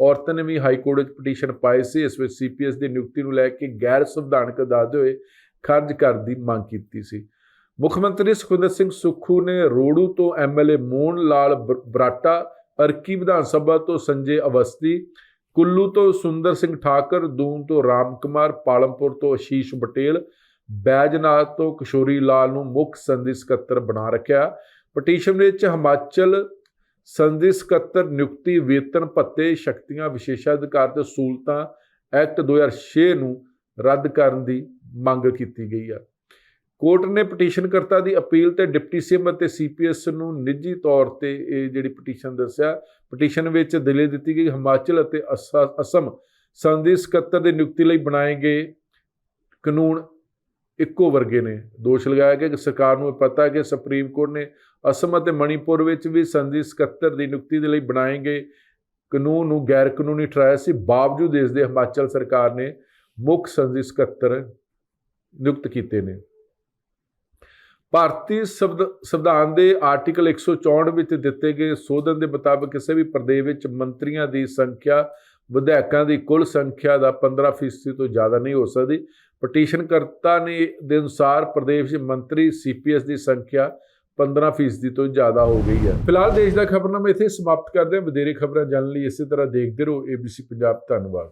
ਔਰਤ ਨੇ ਵੀ ਹਾਈ ਕੋਰਟ ਵਿੱਚ ਪਟੀਸ਼ਨ ਪਾਈ ਸੀ। ਇਸ ਵਿੱਚ ਸੀਪੀਐਸ ਦੀ ਨਿਯੁਕਤੀ ਨੂੰ ਲੈ ਕੇ ਗੈਰ ਸੰਵਿਧਾਨਕ ਦੱਸਦੇ ਹੋਏ ਖਾਰਜ ਕਰਨ ਦੀ ਮੰਗ ਕੀਤੀ ਸੀ। ਮੁੱਖ ਮੰਤਰੀ ਸੁਖਵਿੰਦਰ ਸਿੰਘ ਸੁੱਖੂ ਨੇ ਰੋੜੂ ਤੋਂ ਐਮਐਲਏ ਮੋਹਨ ਲਾਲ ਬਰਾਟਾ ਅਰਕੀ ਵਿਧਾਨ ਸਭਾ ਤੋਂ ਸੰਜੇ ਅਵਸਤੀ ਕੁੱਲੂ ਤੋਂ ਸੁੰਦਰ ਸਿੰਘ ਠਾਕਰ, ਦੂਨ ਤੋਂ ਰਾਮ ਕੁਮਾਰ, ਪਾਲਮਪੁਰ ਤੋਂ ਆਸ਼ੀਸ਼ ਪਟੇਲ ਬੈਜਨਾਥ ਤੋਂ ਕਿਸ਼ੋਰੀ ਲਾਲ ਨੂੰ ਮੁੱਖ ਸੰਧੀ ਸਕੱਤਰ ਬਣਾ ਰੱਖਿਆ। ਪਟੀਸ਼ਨ ਵਿੱਚ ਹਿਮਾਚਲ ਸੰਧੀ ਸਕੱਤਰ ਨਿਯੁਕਤੀ, ਵੇਤਨ ਭੱਤੇ, ਸ਼ਕਤੀਆਂ ਵਿਸ਼ੇਸ਼ਾਧਿਕਾਰ ਤੇ ਸਹੂਲਤਾਂ ਐਕਟ 2006 ਨੂੰ ਰੱਦ ਕਰਨ ਦੀ ਮੰਗ ਕੀਤੀ ਗਈ ਹੈ ਕੋਰਟ ਨੇ ਪਟੀਸ਼ਨਕਰਤਾ ਦੀ ਅਪੀਲ ਤੇ ਡਿਪਟੀ ਸੀਐਮ ਅਤੇ ਸੀਪੀਐਸ ਨੂੰ ਨਿੱਜੀ ਤੌਰ ਤੇ ਇਹ ਜਿਹੜੀ ਪਟੀਸ਼ਨ ਦੱਸਿਆ ਪਟੀਸ਼ਨ ਵਿੱਚ ਦਿੱਲੀ ਦਿੱਤੀ ਗਈ ਹਿਮਾਚਲ ਅਤੇ ਅਸਾ- ਅਸਮ ਸੰਧੀ ਸਕੱਤਰ ਦੀ ਨਿਯੁਕਤੀ ਲਈ ਬਣਾਏ ਗਏ ਕਾਨੂੰਨ ਇੱਕੋ ਵਰਗੇ ਨੇ। ਦੋਸ਼ ਲਗਾਇਆ ਗਿਆ ਕਿ ਸਰਕਾਰ ਨੂੰ ਇਹ ਪਤਾ ਹੈ ਕਿ ਸੁਪਰੀਮ ਕੋਰਟ ਨੇ ਅਸਮ ਅਤੇ ਮਣੀਪੁਰ ਵਿੱਚ ਵੀ ਸੰਧੀ ਸਕੱਤਰ ਦੀ ਨਿਯੁਕਤੀ ਦੇ ਲਈ ਬਣਾਏ ਗਏ ਕਾਨੂੰਨ ਨੂੰ ਗੈਰ ਕਾਨੂੰਨੀ ਠਹਿਰਾਇਆ ਸੀ। ਬਾਵਜੂਦ ਇਸ ਦੇ ਹਿਮਾਚਲ ਸਰਕਾਰ ਨੇ ਮੁੱਖ ਸੰਧੀ ਸਕੱਤਰ ਨਿਯੁਕਤ ਕੀਤੇ ਨੇ। ਭਾਰਤੀ ਸੰਵਿਧ- ਸੰਵਿਧਾਨ ਦੇ ਆਰਟੀਕਲ 164 ਵਿੱਚ ਦਿੱਤੇ ਗਏ ਸੋਧਨ ਦੇ ਮੁਤਾਬਕ ਕਿਸੇ ਵੀ ਪ੍ਰਦੇਸ਼ ਵਿੱਚ ਮੰਤਰੀਆਂ ਦੀ ਸੰਖਿਆ ਵਿਧਾਇਕਾਂ ਦੀ ਕੁੱਲ ਸੰਖਿਆ ਦਾ 15% ਤੋਂ ਜ਼ਿਆਦਾ ਨਹੀਂ ਹੋ ਸਕਦੀ। ਪਟੀਸ਼ਨਕਰਤਾ ਨੇ ਦੇ ਅਨੁਸਾਰ ਪ੍ਰਦੇਸ਼ ਵਿੱਚ ਮੰਤਰੀ ਸੀਪੀਐਸ ਦੀ ਸੰਖਿਆ 15% ਤੋਂ ਜ਼ਿਆਦਾ ਹੋ ਗਈ ਹੈ। ਫਿਲਹਾਲ ਦੇਸ਼ ਦਾ ਖਬਰਨਾਮਾ ਇੱਥੇ ਸਮਾਪਤ ਕਰਦੇ ਹਾਂ। ਵਧੇਰੇ ਖਬਰਾਂ ਜਾਣਨ ਲਈ ਇਸੇ ਤਰ੍ਹਾਂ ਦੇਖਦੇ ਰਹੋ। ABC ਪੰਜਾਬ, ਧੰਨਵਾਦ।